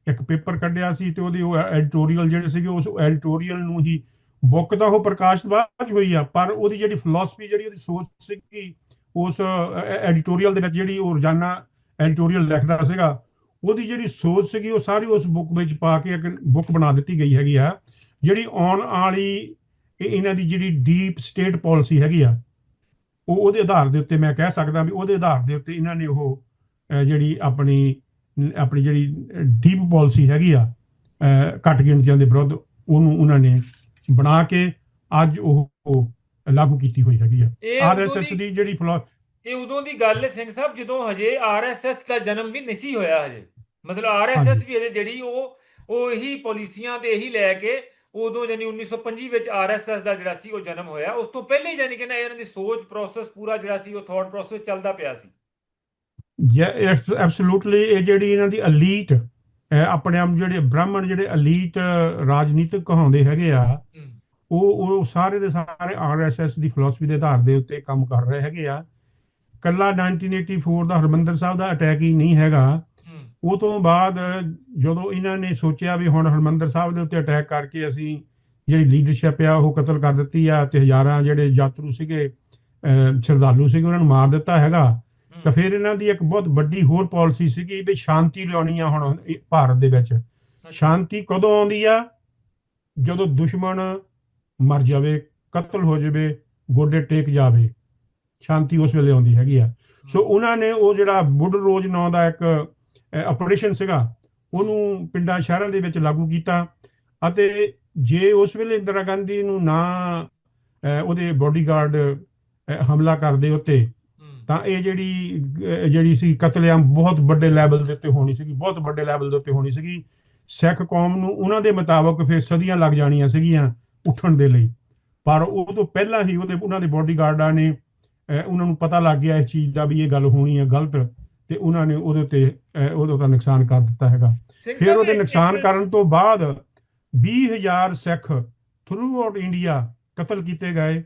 ਇੱਕ ਪੇਪਰ ਕੱਢਿਆ ਸੀ ਤੇ ਉਹਦੇ ਉਹ ਐਡੀਟੋਰੀਅਲ ਜਿਹੜੇ ਸੀਗੇ ਉਸ ਐਡੀਟੋਰੀਅਲ ਨੂੰ ਹੀ ਬੁੱਕ ਤਾਂ ਉਹ ਪ੍ਰਕਾਸ਼ਿਤ ਬਾਅਦ ਹੋਈ ਆ ਪਰ ਉਹਦੀ ਜਿਹੜੀ ਫਿਲਾਸਫੀ ਜਿਹੜੀ ਉਹਦੀ ਸੋਚ ਸੀਗੀ ਉਸ ਐਡੀਟੋਰੀਅਲ ਦੇ ਵਿੱਚ ਜਿਹੜੀ ਉਹ ਰੋਜ਼ਾਨਾ ਐਡੀਟੋਰੀਅਲ ਲਿਖਦਾ ਸੀਗਾ, ਉਹਦੀ ਜਿਹੜੀ ਸੋਚ ਸੀਗੀ, ਉਹ ਸਾਰੀ ਉਸ ਬੁੱਕ ਵਿੱਚ ਪਾ ਕੇ ਇੱਕ ਬੁੱਕ ਬਣਾ ਦਿੱਤੀ ਗਈ ਹੈਗੀ ਆ, ਜਿਹੜੀ ਆਉਣ ਵਾਲੀ ਇਹ- ਇਹਨਾਂ ਦੀ ਜਿਹੜੀ ਡੀਪ ਸਟੇਟ ਪਾਲਿਸੀ ਹੈਗੀ ਆ, ਉਹ ਉਹਦੇ ਆਧਾਰ ਦੇ ਉੱਤੇ ਮੈਂ ਕਹਿ ਸਕਦਾ ਵੀ ਉਹਦੇ ਆਧਾਰ ਦੇ ਉੱਤੇ ਇਹਨਾਂ ਨੇ ਉਹ ਜਿਹੜੀ ਆਪਣੀ ਆਪਣੀ ਜਿਹੜੀ ਡੀਪ ਪਾਲਿਸੀ ਹੈਗੀ ਆ ਘੱਟ ਗਿਣਤੀਆਂ ਦੇ ਵਿਰੁੱਧ ਉਹਨੂੰ ਉਹਨਾਂ ਨੇ ਬਣਾ ਕੇ ਅੱਜ ਉਹ ਲਾਗੂ ਕੀਤੀ ਹੋਈ ਹੈਗੀ ਇਹ ਉਦੋਂ ਆਰਐਸਐਸ ਦੀ ਦੀ ਜਿਹੜੀ ਫਲੋ ਇਹ ਉਦੋਂ ਦੀ ਗੱਲ ਹੈ ਸਿੰਘ ਸਾਹਿਬ ਜਦੋਂ ਹਜੇ ਆਰਐਸਐਸ ਦਾ ਜਨਮ ਵੀ ਨਹੀਂ ਸੀ ਹੋਇਆ ਹਜੇ। ਮਤਲਬ ਆਰਐਸਐਸ ਹਾਂਜੀ। ਵੀ ਹਜੇ ਜਿਹੜੀ ਉਹ ਉਹ ਇਹੀ ਪਾਲਿਸੀਆਂ ਤੇ ਇਹੀ ਲੈ ਕੇ ਉਦੋਂ ਜਾਨੀ 1925 ਵਿੱਚ ਆਰਐਸਐਸ ਦਾ ਜਿਹੜਾ ਸੀ ਉਹ ਜਨਮ ਹੋਇਆ। ਉਸ ਤੋਂ ਪਹਿਲੇ ਹੀ ਜਾਨੀ ਕਿ ਨਾ ਇਹਨਾਂ ਦੀ ਸੋਚ ਪ੍ਰੋਸੈਸ ਪੂਰਾ ਜਿਹੜਾ ਸੀ ਉਹ ਥਾਟ ਪ੍ਰੋਸੈਸ ਚੱਲਦਾ ਪਿਆ ਸੀ। ਐਬਸੋਲੂਟਲੀ ਇਹ ਜਿਹੜੀ ਇਹਨਾਂ ਦੀ ਅਲੀਟ ਆਪਣੇ ਆਪ ਨੂੰ ਜਿਹੜੇ ਬ੍ਰਾਹਮਣ ਜਿਹੜੇ ਅਲੀਟ ਰਾਜਨੀਤਿਕ ਕਹਾਉਂਦੇ ਹੈਗੇ ਆ ਹਮ, ਉਹ ਉਹ ਸਾਰੇ ਦੇ ਸਾਰੇ ਆਰਐਸਐਸ ਦੀ ਫਿਲਾਸਫੀ ਦੇ ਆਧਾਰ ਦੇ ਉੱਤੇ ਕੰਮ ਕਰ ਰਹੇ ਹੈਗੇ ਆ। ਕੱਲਾ 1984 ਦਾ ਹਰਮੰਦਰ ਸਾਹਿਬ ਦਾ ਅਟੈਕ ਹੀ ਨਹੀਂ ਹੈਗਾ। ਉਹ ਤੋਂ ਬਾਅਦ ਜਦੋਂ ਇਹਨਾਂ ਨੇ ਸੋਚਿਆ ਵੀ ਹੁਣ ਹਰਮੰਦਰ ਸਾਹਿਬ ਦੇ ਉੱਤੇ ਅਟੈਕ ਕਰਕੇ ਅਸੀਂ ਜਿਹੜੀ ਲੀਡਰਸ਼ਿਪ ਆ ਉਹ ਕਤਲ ਕਰ ਦਿੱਤੀ ਆ ਤੇ ਹਜ਼ਾਰਾਂ ਜਿਹੜੇ ਯਾਤਰੂ ਸੀਗੇ ਸ਼ਰਧਾਲੂ ਸੀਗੇ ਉਹਨਾਂ ਨੂੰ ਮਾਰ ਦਿੱਤਾ ਹੈਗਾ। ਤਾਂ ਫਿਰ ਇਹਨਾਂ ਦੀ ਇੱਕ ਬਹੁਤ ਵੱਡੀ ਹੋਰ ਪਾਲਿਸੀ ਸੀਗੀ ਵੀ ਸ਼ਾਂਤੀ ਲਿਆਉਣੀ ਆ ਹੁਣ ਭਾਰਤ ਦੇ ਵਿੱਚ। ਸ਼ਾਂਤੀ ਕਦੋਂ ਆਉਂਦੀ ਆ? ਜਦੋਂ ਦੁਸ਼ਮਣ ਮਰ ਜਾਵੇ ਕਤਲ ਹੋ ਜਾਵੇ ਗੋਡੇ ਟੇਕ ਜਾਵੇ ਸ਼ਾਂਤੀ ਉਸ ਵੇਲੇ ਆਉਂਦੀ ਹੈਗੀ ਆ। ਸੋ ਉਹਨਾਂ ਨੇ ਉਹ ਜਿਹੜਾ ਬੁੱਢ ਰੋਜ਼ ਨਾਂ ਦਾ ਇੱਕ ਆਪਰੇਸ਼ਨ ਸੀਗਾ ਉਹਨੂੰ ਪਿੰਡਾਂ ਸ਼ਹਿਰਾਂ ਦੇ ਵਿੱਚ ਲਾਗੂ ਕੀਤਾ ਅਤੇ ਜੇ ਉਸ ਵੇਲੇ ਇੰਦਰਾ ਗਾਂਧੀ ਨੂੰ ਨਾ ਉਹਦੇ ਬਾਡੀਗਾਰਡ ਹਮਲਾ ਕਰਦੇ ਉੱਤੇ ਤਾਂ ਇਹ ਜਿਹੜੀ ਜਿਹੜੀ ਸੀ ਕਤਲੇਆਮ ਬਹੁਤ ਵੱਡੇ ਲੈਵਲ ਦੇ ਉੱਤੇ ਹੋਣੀ ਸੀਗੀ ਬਹੁਤ ਵੱਡੇ ਲੈਵਲ ਦੇ ਉੱਤੇ ਹੋਣੀ ਸੀਗੀ। ਸਿੱਖ ਕੌਮ ਨੂੰ ਉਹਨਾਂ ਦੇ ਮੁਤਾਬਕ ਫਿਰ ਸਦੀਆਂ ਲੱਗ ਜਾਣੀਆਂ ਸੀਗੀਆਂ। ਉੱਠਣ ਦੇ ਲਈ। ਪਰ ਉਹ ਤੋਂ ਪਹਿਲਾਂ ਹੀ ਉਹਦੇ ਉਹਨਾਂ ਦੇ ਬਾਡੀਗਾਰਡਾਂ ਨੇ ਉਹਨਾਂ ਨੂੰ ਪਤਾ ਲੱਗ ਗਿਆ ਇਸ ਚੀਜ਼ ਦਾ ਵੀ ਇਹ ਗੱਲ ਹੋਣੀ ਹੈ ਗਲਤ ਤੇ ਉਹਨਾਂ ਨੇ ਉਹਦੇ ਉੱਤੇ ਉਹਦਾ ਤਾਂ ਨੁਕਸਾਨ ਕਰ ਦਿੱਤਾ ਹੈਗਾ। ਫਿਰ ਉਹਦੇ ਨੁਕਸਾਨ ਕਰਨ ਤੋਂ ਬਾਅਦ 20000 ਸਿੱਖ ਥਰੂ ਆਊਟ ਇੰਡੀਆ ਕਤਲ ਕੀਤੇ ਗਏ।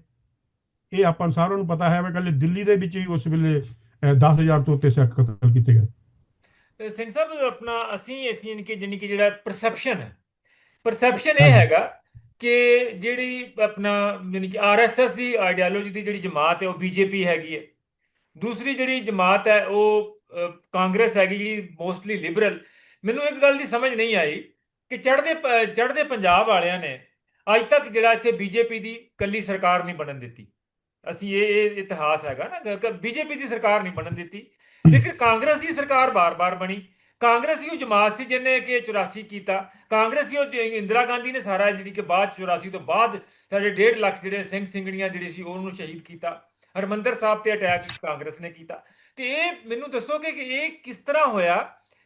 ਇਹ ਆਪਾਂ ਸਾਰਿਆਂ ਨੂੰ ਪਤਾ ਹੈ ਵੀ ਕੱਲੇ ਦਿੱਲੀ ਦੇ ਵਿੱਚ ਹੀ ਉਸ ਵੇਲੇ ਅਹ, 10000 ਤੋਂ ਉੱਤੇ ਸਿੱਖ ਕਤਲ ਕੀਤੇ ਗਏ। ਸਿੰਘ ਸਾਹਿਬ ਆਪਣਾ ਅਸੀਂ ਅਸੀਂ ਕਿ ਜਾਨੀ ਕਿ ਜਿਹੜਾ ਪਰਸੈਪਸ਼ਨ ਹੈ ਪਰਸੈਪਸ਼ਨ ਇਹ। ਹੈਗਾ ਕਿ ਜਿਹੜੀ ਆਪਣਾ ਯਾਨੀ ਕਿ ਆਰਐਸਐਸ ਦੀ ਆਈਡੀਓਲੋਜੀ ਦੀ ਜਿਹੜੀ ਜਮਾਤ ਹੈ, ਉਹ ਬੀਜੇਪੀ ਹੈਗੀ ਹੈ। ਦੂਸਰੀ ਜਿਹੜੀ ਜਮਾਤ ਹੈ, ਉਹ ਕਾਂਗਰਸ ਹੈਗੀ ਜਿਹੜੀ ਮੋਸਟਲੀ ਲਿਬਰਲ ਮੈਨੂੰ ਇੱਕ ਗੱਲ ਦੀ ਸਮਝ ਨਹੀਂ ਆਈ ਕਿ ਚੜ੍ਹਦੇ ਪ- ਚੜ੍ਹਦੇ ਪੰਜਾਬ ਵਾਲਿਆਂ ਨੇ ਅੱਜ ਤੱਕ ਜਿਹੜਾ ਇੱਥੇ ਬੀਜੇਪੀ ਦੀ ਕੱਲੀ ਸਰਕਾਰ ਨਹੀਂ ਬਣਨ ਦਿੱਤੀ। ਅਸੀਂ ਇਹ ਇਹ ਇਤਿਹਾਸ ਹੈਗਾ ਨਾ, ਕਿ ਬੀਜੇਪੀ ਦੀ ਸਰਕਾਰ ਨਹੀਂ ਬਣਨ ਦਿੱਤੀ। ਲੇਕਿਨ ਕਾਂਗਰਸ ਦੀ ਸਰਕਾਰ ਬਾਰ-ਬਾਰ ਬਣੀ। ਕਾਂਗਰਸ ਹੀ ਉਹ ਜਮਾਤ ਸੀ ਜਿਹਨੇ ਕਿ 84 ਕੀਤਾ। ਕਾਂਗਰਸ ਹੀ ਉਹ ਇੰਦਰਾ ਗਾਂਧੀ ਨੇ ਸਾਰਾ ਜਿਹੜੀ ਕਿ ਬਾਅਦ 84 ਤੋਂ ਬਾਅਦ ਸਾਡੇ 1.5 ਲੱਖ ਜਿਹੜੇ ਸਿੰਘ ਸਿੰਘਣੀਆਂ ਜਿਹੜੀ ਸੀ ਉਹਨੂੰ ਸ਼ਹੀਦ ਕੀਤਾ। ਹਰਮੰਦਰ ਸਾਹਿਬ ਤੇ ਅਟੈਕ ਕਾਂਗਰਸ ਨੇ ਕੀਤਾ। ਤੇ ਇਹ ਮੈਨੂੰ ਦੱਸੋ ਕਿ ਇਹ ਕਿਸ ਤਰ੍ਹਾਂ ਹੋਇਆ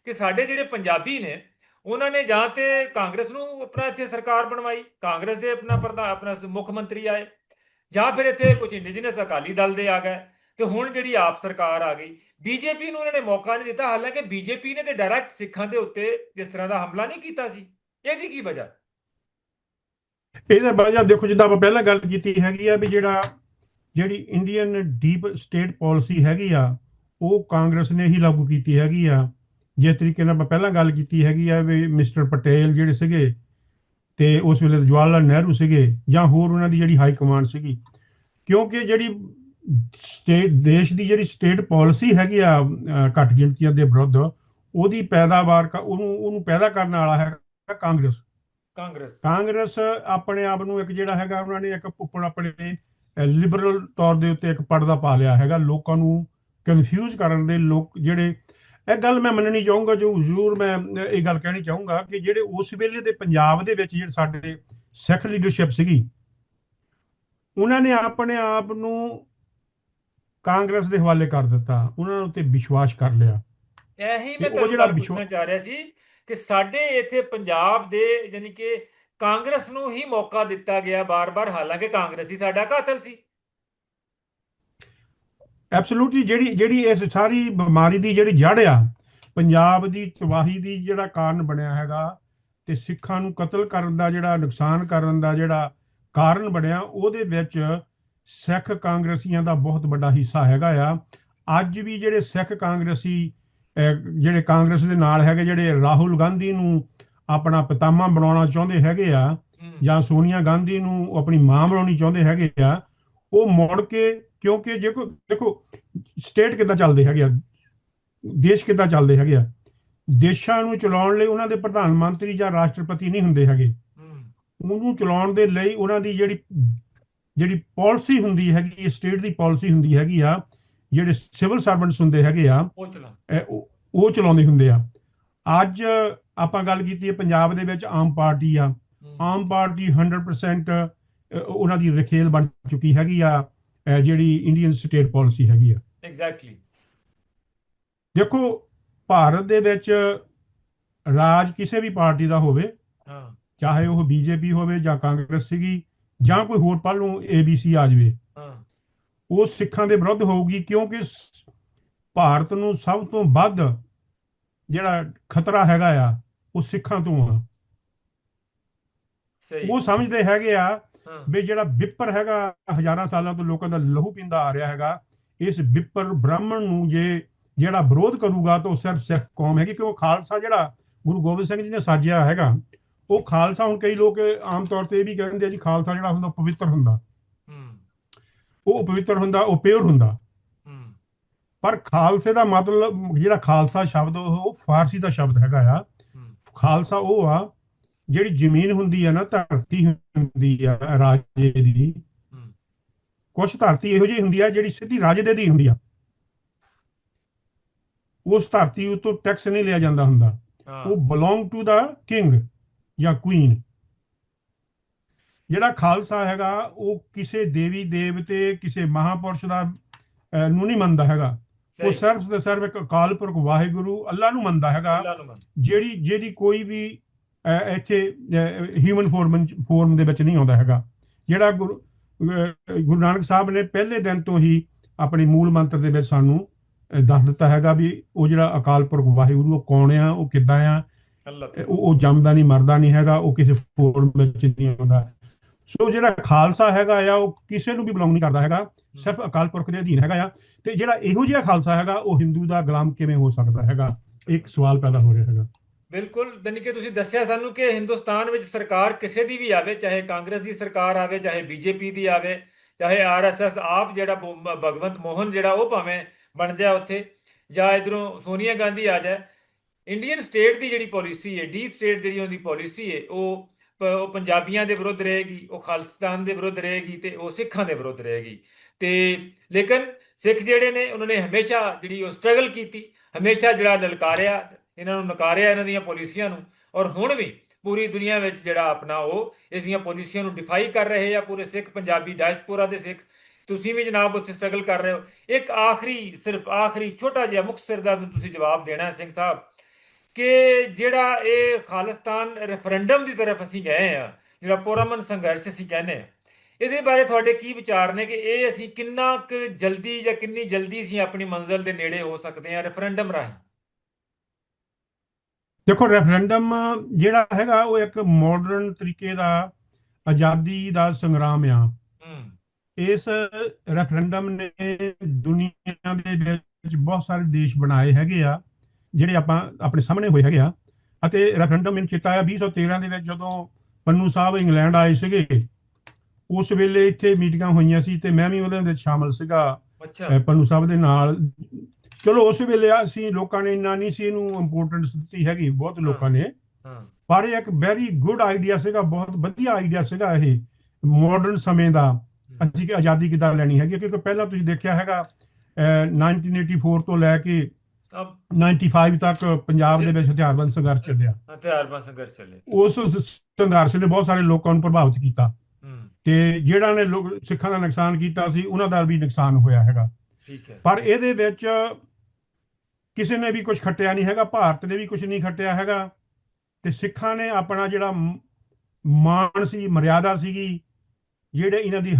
ਕਿ ਸਾਡੇ ਜਿਹੜੇ ਪੰਜਾਬੀ ਨੇ, ਉਹਨਾਂ ਨੇ ਜਾਂ ਤੇ ਕਾਂਗਰਸ ਨੂੰ ਆਪਣਾ ਇੱਥੇ ਸਰਕਾਰ ਬਣਵਾਈ, ਕਾਂਗਰਸ ਦੇ ਆਪਣਾ ਪ੍ਰਧਾਨ, ਆਪਣਾ ਮੁੱਖ ਮੰਤਰੀ ਆਏ, ਜਾਂ ਫਿਰ ਇੱਥੇ ਕੁਝ ਇੰਡੀਜਨਸ ਅਕਾਲੀ ਦਲ ਦੇ ਆ ਗਏ। ਤੇ ਹੁਣ ਜਿਹੜੀ ਆਪ ਸਰਕਾਰ ਆ ਗਈ, ਬੀਜੇਪੀ ਨੂੰ ਉਹਨਾਂ ਨੇ ਮੌਕਾ ਨਹੀਂ ਦਿੱਤਾ, ਹਾਲਾਂਕਿ ਬੀਜੇਪੀ ਨੇ ਤੇ ਡਾਇਰੈਕਟ ਸਿੱਖਾਂ ਦੇ ਉੱਤੇ ਜਿਸ ਤਰ੍ਹਾਂ ਦਾ ਹਮਲਾ ਨਹੀਂ ਕੀਤਾ ਸੀ, ਇਹਦੀ ਕੀ ਵਜ੍ਹਾ? ਇਹਦਾ ਵਜ੍ਹਾ ਦੇਖੋ, ਜਿੱਦਾਂ ਆਪਾਂ ਪਹਿਲਾਂ ਗੱਲ ਕੀਤੀ ਹੈਗੀ ਆ ਵੀ ਜਿਹੜਾ, ਜਿਹੜੀ ਇੰਡੀਅਨ ਡੀਪ ਸਟੇਟ ਪਾਲਿਸੀ ਹੈਗੀ ਆ, ਉਹ ਕਾਂਗਰਸ ਨੇ ਹੀ ਲਾਗੂ ਕੀਤੀ ਹੈਗੀ ਆ। ਜਿਸ ਤਰੀਕੇ ਨਾਲ ਆਪਾਂ ਪਹਿਲਾਂ ਗੱਲ ਕੀਤੀ ਹੈਗੀ ਆ ਵੀ ਮਿਸਟਰ ਪਟੇਲ ਜਿਹੜੇ ਸੀਗੇ, ਤੇ ਉਸ ਵੇਲੇ ਜਵਾਹਰ ਲਾਲ ਨਹਿਰੂ ਸੀਗੇ, ਜਾਂ ਹੋਰ ਉਹਨਾਂ ਦੀ ਜਿਹੜੀ ਹਾਈ ਕਮਾਂਡ ਸੀਗੀ। ਕਿਉਂਕਿ ਜਿਹੜੀ ਸਟੇਟ ਦੇਸ਼ ਦੀ ਜਿਹੜੀ ਸਟੇਟ ਪਾਲਿਸੀ ਹੈਗੀ ਆ ਘੱਟ ਗਿਣਤੀਆਂ ਦੇ ਵਿਰੁੱਧ ਉਹਦੀ ਪੈਦਾਵਾਰ ਕ- ਉਹਨੂੰ ਉਹਨੂੰ ਪੈਦਾ ਕਰਨ ਵਾਲਾ ਹੈ ਕਾਂਗਰਸ। ਕਾਂਗਰਸ। ਕਾਂਗਰਸ ਆਪਣੇ ਆਪ ਨੂੰ ਇੱਕ ਜਿਹੜਾ ਹੈਗਾ ਉਹਨਾਂ ਨੇ ਇੱਕ ਉੱਪਰ ਆਪਣੇ ਲਿਬਰਲ ਤੌਰ ਦੇ ਉੱਤੇ ਇੱਕ ਪਰਦਾ ਪਾ ਲਿਆ ਹੈਗਾ ਲੋਕਾਂ ਨੂੰ ਕਨਫਿਊਜ਼ ਕਰਨ ਦੇ ਲੋਕ ਜਿਹੜੇ ਇਹ ਗੱਲ ਮੈਂ ਮੰਨਣੀ ਚਾਹੂੰਗਾ ਜੋ ਜ਼ਰੂਰ ਮੈਂ ਇਹ ਗੱਲ ਕਹਿਣੀ ਚਾਹੂੰਗਾ ਕਿ ਜਿਹੜੇ ਉਸ ਵੇਲੇ ਦੇ ਪੰਜਾਬ ਦੇ ਵਿੱਚ ਜਿਹੜੇ ਸਾਡੇ ਸਿੱਖ ਲੀਡਰਸ਼ਿਪ ਸੀਗੀ ਉਹਨਾਂ ਨੇ ਆਪਣੇ ਆਪ ਨੂੰ ਕਾਂਗਰਸ ਦੇ ਹਵਾਲੇ ਕਰ ਦਿੱਤਾ ਉਹਨਾਂ ਉੱਤੇ ਵਿਸ਼ਵਾਸ ਕਰ ਲਿਆ। ਇਹੀ ਤੇ ਮੈਂ ਤੁਹਾਨੂੰ ਜਿਹੜਾ ਪੁੱਛਣਾ ਚਾਹ ਰਿਹਾ ਸੀ ਕਿ ਸਾਡੇ ਇੱਥੇ ਪੰਜਾਬ ਦੇ ਯਾਨੀ ਕਿ ਕਾਂਗਰਸ ਨੂੰ ਹੀ ਮੌਕਾ ਦਿੱਤਾ ਗਿਆ ਬਾਰ-ਬਾਰ ਹਾਲਾਂਕਿ ਕਾਂਗਰਸ ਹੀ ਸਾਡਾ ਕਾਤਲ ਸੀ। ਐਬਸੋਲੂਟਲੀ ਜਿਹੜੀ ਜਿਹੜੀ ਇਸ ਸਾਰੀ ਬਿਮਾਰੀ ਦੀ ਜਿਹੜੀ ਜੜ ਆ ਪੰਜਾਬ ਦੀ ਤਬਾਹੀ ਦੀ ਜਿਹੜਾ ਕਾਰਨ ਬਣਿਆ ਹੈਗਾ ਤੇ ਸਿੱਖਾਂ ਨੂੰ ਕਤਲ ਕਰਨ ਦਾ ਜਿਹੜਾ ਨੁਕਸਾਨ ਕਰਨ ਦਾ ਜਿਹੜਾ ਕਾਰਨ ਬਣਿਆ ਉਹਦੇ ਵਿੱਚ ਸਿੱਖ ਕਾਂਗਰਸੀਆਂ ਦਾ ਬਹੁਤ ਵੱਡਾ ਹਿੱਸਾ ਹੈਗਾ ਆ। ਅੱਜ ਵੀ ਜਿਹੜੇ ਸਿੱਖ ਕਾਂਗਰਸੀ ਜਿਹੜੇ ਕਾਂਗਰਸ ਦੇ ਨਾਲ ਹੈਗੇ ਜਿਹੜੇ ਰਾਹੁਲ ਗਾਂਧੀ ਨੂੰ ਆਪਣਾ ਪਤਾਮਾ ਬਣਾਉਣਾ ਚਾਹੁੰਦੇ ਹੈਗੇ ਆ ਜਾਂ ਸੋਨੀਆ ਗਾਂਧੀ ਨੂੰ ਆਪਣੀ ਮਾਂ ਬਣਾਉਣੀ ਚਾਹੁੰਦੇ ਹੈਗੇ ਆ ਉਹ ਮੁੜ ਕੇ ਕਿਉਂਕਿ ਜੇ ਕੋ ਦੇਖੋ ਸਟੇਟ ਕਿੱਦਾਂ ਚੱਲਦੇ ਹੈਗੇ ਆ ਦੇਸ਼ ਕਿੱਦਾਂ ਚੱਲਦੇ ਹੈਗੇ ਆ। ਦੇਸ਼ਾਂ ਨੂੰ ਚਲਾਉਣ ਲਈ ਉਹਨਾਂ ਦੇ ਪ੍ਰਧਾਨ ਮੰਤਰੀ ਜਾਂ ਰਾਸ਼ਟਰਪਤੀ ਨਹੀਂ ਹੁੰਦੇ ਹੈਗੇ। ਉਹਨੂੰ ਚਲਾਉਣ ਦੇ ਲਈ ਉਹਨਾਂ ਦੀ ਜਿਹੜੀ ਜਿਹੜੀ ਪਾਲਿਸੀ ਹੁੰਦੀ ਹੈਗੀ ਸਟੇਟ ਦੀ ਪਾਲਿਸੀ ਹੁੰਦੀ ਹੈਗੀ ਆ ਜਿਹੜੇ ਸਿਵਲ ਸਰਵੈਂਟਸ ਹੁੰਦੇ ਹੈਗੇ ਆ ਉਹ ਚਲਾਉਂਦੇ। ਹੁੰਦੇ ਆ। ਅੱਜ ਆਪਾਂ ਗੱਲ ਕੀਤੀ ਹੈ ਪੰਜਾਬ ਦੇ ਵਿੱਚ ਆਮ ਪਾਰਟੀ ਆ। ਆਮ ਪਾਰਟੀ 100% ਅ, ਉਹਨਾਂ ਦੀ ਰਖੇਲ ਬਣ ਚੁੱਕੀ ਹੈਗੀ ਆ ਜਿਹੜੀ ਇੰਡੀਅਨ ਸਟੇਟ ਪਾਲਿਸੀ ਹੈਗੀ ਆ। ਐਗਜ਼ੈਕਟਲੀ ਦੇਖੋ ਭਾਰਤ ਦੇ ਵਿੱਚ ਰਾਜ ਕਿਸੇ ਵੀ ਪਾਰਟੀ ਦਾ ਹੋਵੇ ਹਾਂ। ਚਾਹੇ ਉਹ ਬੀਜੇਪੀ ਹੋਵੇ ਜਾਂ ਕਾਂਗਰਸ ਸੀਗੀ ਜਾਂ ਕੋਈ ਹੋਰ ਪੱਲ ਨੂੰ ਏਬੀਸੀ ਆ ਜਾਵੇ। ਹਾਂ। ਉਹ ਸਿੱਖਾਂ ਦੇ ਵਿਰੁੱਧ ਹੋਊਗੀ ਕਿਉਂਕਿ ਭਾਰਤ ਨੂੰ ਸਭ ਤੋਂ ਵੱਧ ਜਿਹੜਾ ਖਤਰਾ ਹੈਗਾ ਆ ਉਹ ਸਿੱਖਾਂ ਤੋਂ ਆ। ਸਹੀ। ਉਹ ਸਮਝਦੇ ਹੈਗੇ ਆ ਵੀ ਜਿਹੜਾ ਵਿਪਰ ਹੈਗਾ ਹਜ਼ਾਰਾਂ ਸਾਲਾਂ ਤੋਂ ਲੋਕਾਂ ਦਾ ਲਹੂ ਪੀਂਦਾ ਆ ਰਿਹਾ ਹੈਗਾ ਇਸ ਵਿਪਰ ਬ੍ਰਾਹਮਣ ਨੂੰ ਜੇ ਜਿਹੜਾ ਵਿਰੋਧ ਕਰੂਗਾ ਤਾਂ ਉਹ ਸਿਰਫ ਸਿੱਖ ਕੌਮ ਹੈਗੀ ਕਿ ਉਹ ਖਾਲਸਾ ਜਿਹੜਾ ਗੁਰੂ ਗੋਬਿੰਦ ਸਿੰਘ ਜੀ ਨੇ ਸਾਜਿਆ ਹੈਗਾ। ਉਹ ਖਾਲਸਾ ਹੁਣ ਕਈ ਲੋਕ ਆਮ ਤੌਰ ਤੇ ਇਹ ਵੀ ਕਹਿੰਦੇ ਆ ਜੀ ਖਾਲਸਾ ਜਿਹੜਾ ਹੁੰਦਾ ਪਵਿੱਤਰ ਹੁੰਦਾ। ਹੂੰ। ਉਹ ਪਵਿੱਤਰ ਹੁੰਦਾ ਉਹ ਪਿਓਰ ਹੁੰਦਾ। ਹੂੰ। ਪਰ ਖਾਲਸੇ ਦਾ ਮਤਲਬ ਜਿਹੜਾ ਖਾਲਸਾ ਸ਼ਬਦ ਉਹ ਫਾਰਸੀ ਦਾ ਸ਼ਬਦ ਹੈਗਾ ਆ। ਖਾਲਸਾ ਉਹ ਆ ਜਿਹੜੀ ਜ਼ਮੀਨ ਹੁੰਦੀ ਆ ਨਾ ਧਰਤੀ ਹੁੰਦੀ ਆ ਰਾਜੇ ਦੀ। ਕੁਛ ਧਰਤੀ ਇਹੋ ਜਿਹੀ ਹੁੰਦੀ ਆ ਜਿਹੜੀ ਸਿੱਧੀ ਰਾਜੇ ਦੇ ਅਧੀਨ ਹੁੰਦੀ ਆ। ਉਸ ਧਰਤੀ ਉਤੋਂ ਟੈਕਸ ਨਹੀਂ ਲਿਆ ਜਾਂਦਾ ਹੁੰਦਾ। ਉਹ ਬਿਲੋਂਗ ਟੂ ਦਾ ਕਿੰਗ ਜਾਂ ਕੁਈਨ ਜਿਹੜਾ ਖਾਲਸਾ ਹੈਗਾ ਉਹ ਕਿਸੇ ਦੇਵੀ ਦੇਵਤੇ ਕਿਸੇ ਮਹਾਪੁਰਸ਼ ਦਾ ਨੂੰ ਨਹੀਂ ਮੰਨਦਾ ਹੈਗਾ। ਉਹ ਸਿਰਫ ਤੇ ਸਿਰਫ ਇੱਕ ਅਕਾਲ ਪੁਰਖ ਵਾਹਿਗੁਰੂ ਅੱਲਾ ਨੂੰ ਮੰਨਦਾ ਹੈਗਾ ਜਿਹੜੀ ਜਿਹੜੀ ਕੋਈ ਵੀ ਇੱਥੇ ਹਿਊਮਨ ਫਾਰਮ ਫਾਰਮ ਦੇ ਵਿੱਚ ਨਹੀਂ ਆਉਂਦਾ ਹੈਗਾ। ਜਿਹੜਾ ਗੁਰੂ ਗੁਰੂ ਨਾਨਕ ਸਾਹਿਬ ਨੇ ਪਹਿਲੇ ਦਿਨ ਤੋਂ ਹੀ ਆਪਣੀ ਮੂਲ ਮੰਤਰ ਦੇ ਵਿੱਚ ਸਾਨੂੰ ਦੱਸ ਦਿੱਤਾ ਹੈਗਾ ਵੀ ਉਹ ਜਿਹੜਾ ਅਕਾਲ ਪੁਰਖ ਵਾਹਿਗੁਰੂ ਉਹ ਕੌਣ ਆ ਉਹ ਕਿੱਦਾਂ ਆ ਉਹ ਉਹ ਜੰਮਦਾ ਨਹੀਂ ਮਰਦਾ ਨਹੀਂ ਹੈਗਾ ਉਹ ਕਿਸੇ ਫਾਰਮ ਵਿੱਚ ਨਹੀਂ ਆਉਂਦਾ। ਸੋ ਜਿਹੜਾ ਖਾਲਸਾ ਹੈਗਾ ਆ ਉਹ ਕਿਸੇ ਨੂੰ ਵੀ ਬਿਲੋਂਗ ਨਹੀਂ ਕਰਦਾ ਹੈਗਾ। ਸਿਰਫ ਅਕਾਲ ਪੁਰਖ ਦੇ ਅਧੀਨ ਹੈਗਾ ਆ। ਤੇ ਜਿਹੜਾ ਇਹੋ ਜਿਹਾ ਖਾਲਸਾ ਹੈਗਾ ਉਹ ਹਿੰਦੂ ਦਾ ਗੁਲਾਮ ਕਿਵੇਂ ਹੋ ਸਕਦਾ ਹੈਗਾ? ਇੱਕ ਸਵਾਲ ਪੈਦਾ ਹੋ ਰਿਹਾ ਹੈਗਾ। ਬਿਲਕੁਲ ਜਾਣੀ ਕਿ ਤੁਸੀਂ ਦੱਸਿਆ ਸਾਨੂੰ ਕਿ ਹਿੰਦੁਸਤਾਨ ਵਿੱਚ ਸਰਕਾਰ ਕਿਸੇ ਦੀ ਵੀ ਆਵੇ ਚਾਹੇ ਕਾਂਗਰਸ ਦੀ ਸਰਕਾਰ ਆਵੇ ਚਾਹੇ ਬੀਜੇਪੀ ਦੀ ਆਵੇ ਚਾਹੇ ਆਰਐਸਐਸ ਆਪ ਜਿਹੜਾ ਭਗਵੰਤ ਮੋਹਨ ਜਿਹੜਾ ਉਹ ਭਾਵੇਂ ਬਣ ਜਾ ਉੱਥੇ ਜਾਂ ਇਧਰੋਂ ਸੋਨੀਆ ਗਾਂਧੀ ਆ ਜਾਏ ਇੰਡੀਅਨ ਸਟੇਟ ਦੀ ਜਿਹੜੀ ਪੋਲਿਸੀ ਹੈ ਡੀਪ ਸਟੇਟ ਜਿਹੜੀ ਉਹਦੀ ਪੋਲਿਸੀ ਹੈ, ਉਹ ਪ- ਉਹ ਪੰਜਾਬੀਆਂ ਦੇ ਵਿਰੁੱਧ ਰਹੇਗੀ, ਉਹ ਖਾਲਿਸਤਾਨ ਦੇ ਵਿਰੁੱਧ ਰਹੇਗੀ ਤੇ ਉਹ ਸਿੱਖਾਂ ਦੇ ਵਿਰੁੱਧ ਰਹੇਗੀ। ਤੇ ਲੇਕਿਨ ਸਿੱਖ ਜਿਹੜੇ ਨੇ, ਉਹਨਾਂ ਨੇ ਹਮੇਸ਼ਾ ਜਿਹੜੀ ਉਹ ਸਟਰਗਲ ਕੀਤੀ, ਹਮੇਸ਼ਾ ਜਿਹੜਾ ਲਲਕਾਰਿਆ, ਇਹਨਾਂ ਨੂੰ ਨਕਾਰਿਆ ਇਹਨਾਂ ਦੀਆਂ ਪੋਲਿਸੀਆਂ ਨੂੰ, ਔਰ ਹੁਣ ਵੀ ਪੂਰੀ ਦੁਨੀਆ ਵਿੱਚ ਜਿਹੜਾ ਆਪਣਾ ਉਹ ਇਸ ਦੀਆਂ ਪੋਲਿਸੀਆਂ ਨੂੰ ਡਿਫਾਈ ਕਰ ਰਹੇ ਆ ਪੂਰੇ ਸਿੱਖ, ਪੰਜਾਬੀ ਡਾਇਸਪੋਰਾ ਦੇ ਸਿੱਖ। ਤੁਸੀਂ ਵੀ ਜਨਾਬ ਉੱਥੇ ਸਟਰਗਲ ਕਰ ਰਹੇ ਹੋ। ਇੱਕ ਆਖਰੀ, ਸਿਰਫ ਆਖਰੀ, ਛੋਟਾ ਜਿਹਾ ਮੁਖਤਸਰ ਦਾ ਤੁਸੀਂ ਜਵਾਬ ਦੇਣਾ ਸਿੰਘ ਸਾਹਿਬ। ਕਿ ਜਿਹੜਾ ਇਹ ਖਾਲਿਸਤਾਨ ਰੈਫਰੈਂਡਮ ਦੀ ਤਰਫ ਅਸੀਂ ਗਏ ਆ ਜਿਹੜਾ ਪੁਰਮਨ ਸੰਘਰਸ਼ ਅਸੀਂ ਕਹਿੰਦੇ ਆ ਇਹਦੇ ਬਾਰੇ ਤੁਹਾਡੇ ਕੀ ਵਿਚਾਰ ਨੇ ਕਿ ਇਹ ਅਸੀਂ ਕਿੰਨਾ ਕੁ ਜਲਦੀ ਜਾਂ ਕਿੰਨੀ ਜਲਦੀ ਅਸੀਂ ਆਪਣੀ ਮੰਜ਼ਿਲ ਦੇ ਨੇੜੇ ਹੋ ਸਕਦੇ ਹਾਂ ਰੈਫਰੈਂਡਮ ਰਾਹੀਂ? ਦੇਖੋ ਰੈਫਰੈਂਡਮ ਜਿਹੜਾ ਹੈਗਾ ਉਹ ਇੱਕ ਮਾਡਰਨ ਤਰੀਕੇ ਦਾ ਆਜ਼ਾਦੀ ਦਾ ਸੰਗਰਾਮ ਆ। ਇਸ ਰੈਫਰੈਂਡਮ ਨੇ ਦੁਨੀਆ ਦੇ ਵਿੱਚ ਬਹੁਤ ਸਾਰੇ ਦੇਸ਼ ਬਣਾਏ ਹੈਗੇ ਆ। ਜਿਹੜੇ ਆਪਾਂ ਆਪਣੇ ਸਾਹਮਣੇ ਹੋਏ ਹੈਗੇ ਆ ਅਤੇ ਰੈਫਰੈਂਡਮ ਮੈਨੂੰ ਚੇਤਾ ਆਇਆ 2013 ਦੇ ਵਿੱਚ ਜਦੋਂ ਪੰਨੂ ਸਾਹਿਬ ਇੰਗਲੈਂਡ ਆਏ ਸੀਗੇ ਉਸ ਵੇਲੇ ਇੱਥੇ ਮੀਟਿੰਗਾਂ ਹੋਈਆਂ ਸੀ ਤੇ ਮੈਂ ਵੀ ਉਹਦੇ ਵਿੱਚ ਸ਼ਾਮਲ ਸੀਗਾ ਪੰਨੂ ਸਾਹਿਬ ਦੇ ਨਾਲ। ਚਲੋ ਉਸ ਵੇਲੇ ਅਸੀਂ ਲੋਕਾਂ ਨੇ ਇੰਨਾ ਨਹੀਂ ਸੀ ਇਹਨੂੰ ਇੰਪੋਰਟੈਂਸ ਦਿੱਤੀ ਹੈਗੀ ਬਹੁਤ ਲੋਕਾਂ ਨੇ। ਪਰ ਇਹ ਇੱਕ ਵੈਰੀ ਗੁੱਡ ਆਈਡੀਆ ਸੀਗਾ ਬਹੁਤ ਵਧੀਆ ਆਈਡੀਆ ਸੀਗਾ ਇਹ ਮਾਡਰਨ ਸਮੇਂ ਦਾ। ਅਸੀਂ ਕਿ ਆਜ਼ਾਦੀ ਕਿੱਦਾਂ ਲੈਣੀ ਹੈਗੀ ਕਿਉਂਕਿ ਪਹਿਲਾਂ ਤੁਸੀਂ ਦੇਖਿਆ ਹੈਗਾ ਅਹ, 1984 ਤੋਂ ਲੈ ਕੇ ਅਬ 95 ਤੱਕ ਪੰਜਾਬ ਦੇ ਵਿੱਚ ਹਥਿਆਰਬੰਦ ਸੰਘਰਸ਼ ਚੱਲਿਆ। ਹਥਿਆਰਬੰਦ ਸੰਘਰਸ਼ ਚੱਲੇ। ਉਸ ਸੰਘਰਸ਼ ਨੇ ਬਹੁਤ ਸਾਰੇ ਲੋਕਾਂ ਨੂੰ ਪ੍ਰਭਾਵਿਤ ਕੀਤਾ। ਤੇ ਜਿਹੜਾ ਨੇ ਲੋਕ ਸਿੱਖਾਂ ਦਾ ਨੁਕਸਾਨ ਕੀਤਾ ਸੀ ਉਹਨਾਂ ਦਾ ਵੀ ਨੁਕਸਾਨ ਹੋਇਆ ਹੈਗਾ। ਠੀਕ ਹੈ। ਪਰ ਇਹਦੇ ਵਿੱਚ ਕਿਸੇ ਨੇ ਵੀ ਕੁਝ ਖੱਟਿਆ ਨਹੀਂ ਹੈਗਾ ਭਾਰਤ ਨੇ ਵੀ ਕੁਝ ਨਹੀਂ ਖੱਟਿਆ ਹੈਗਾ। ਤੇ ਸਿੱਖਾਂ ਨੇ ਆਪਣਾ ਜਿਹੜਾ ਮਾਣ ਸੀ ਮਰਿਆਦਾ ਸੀਗੀ ਜਿਹੜੇ ਇਹਨਾਂ ਦੀ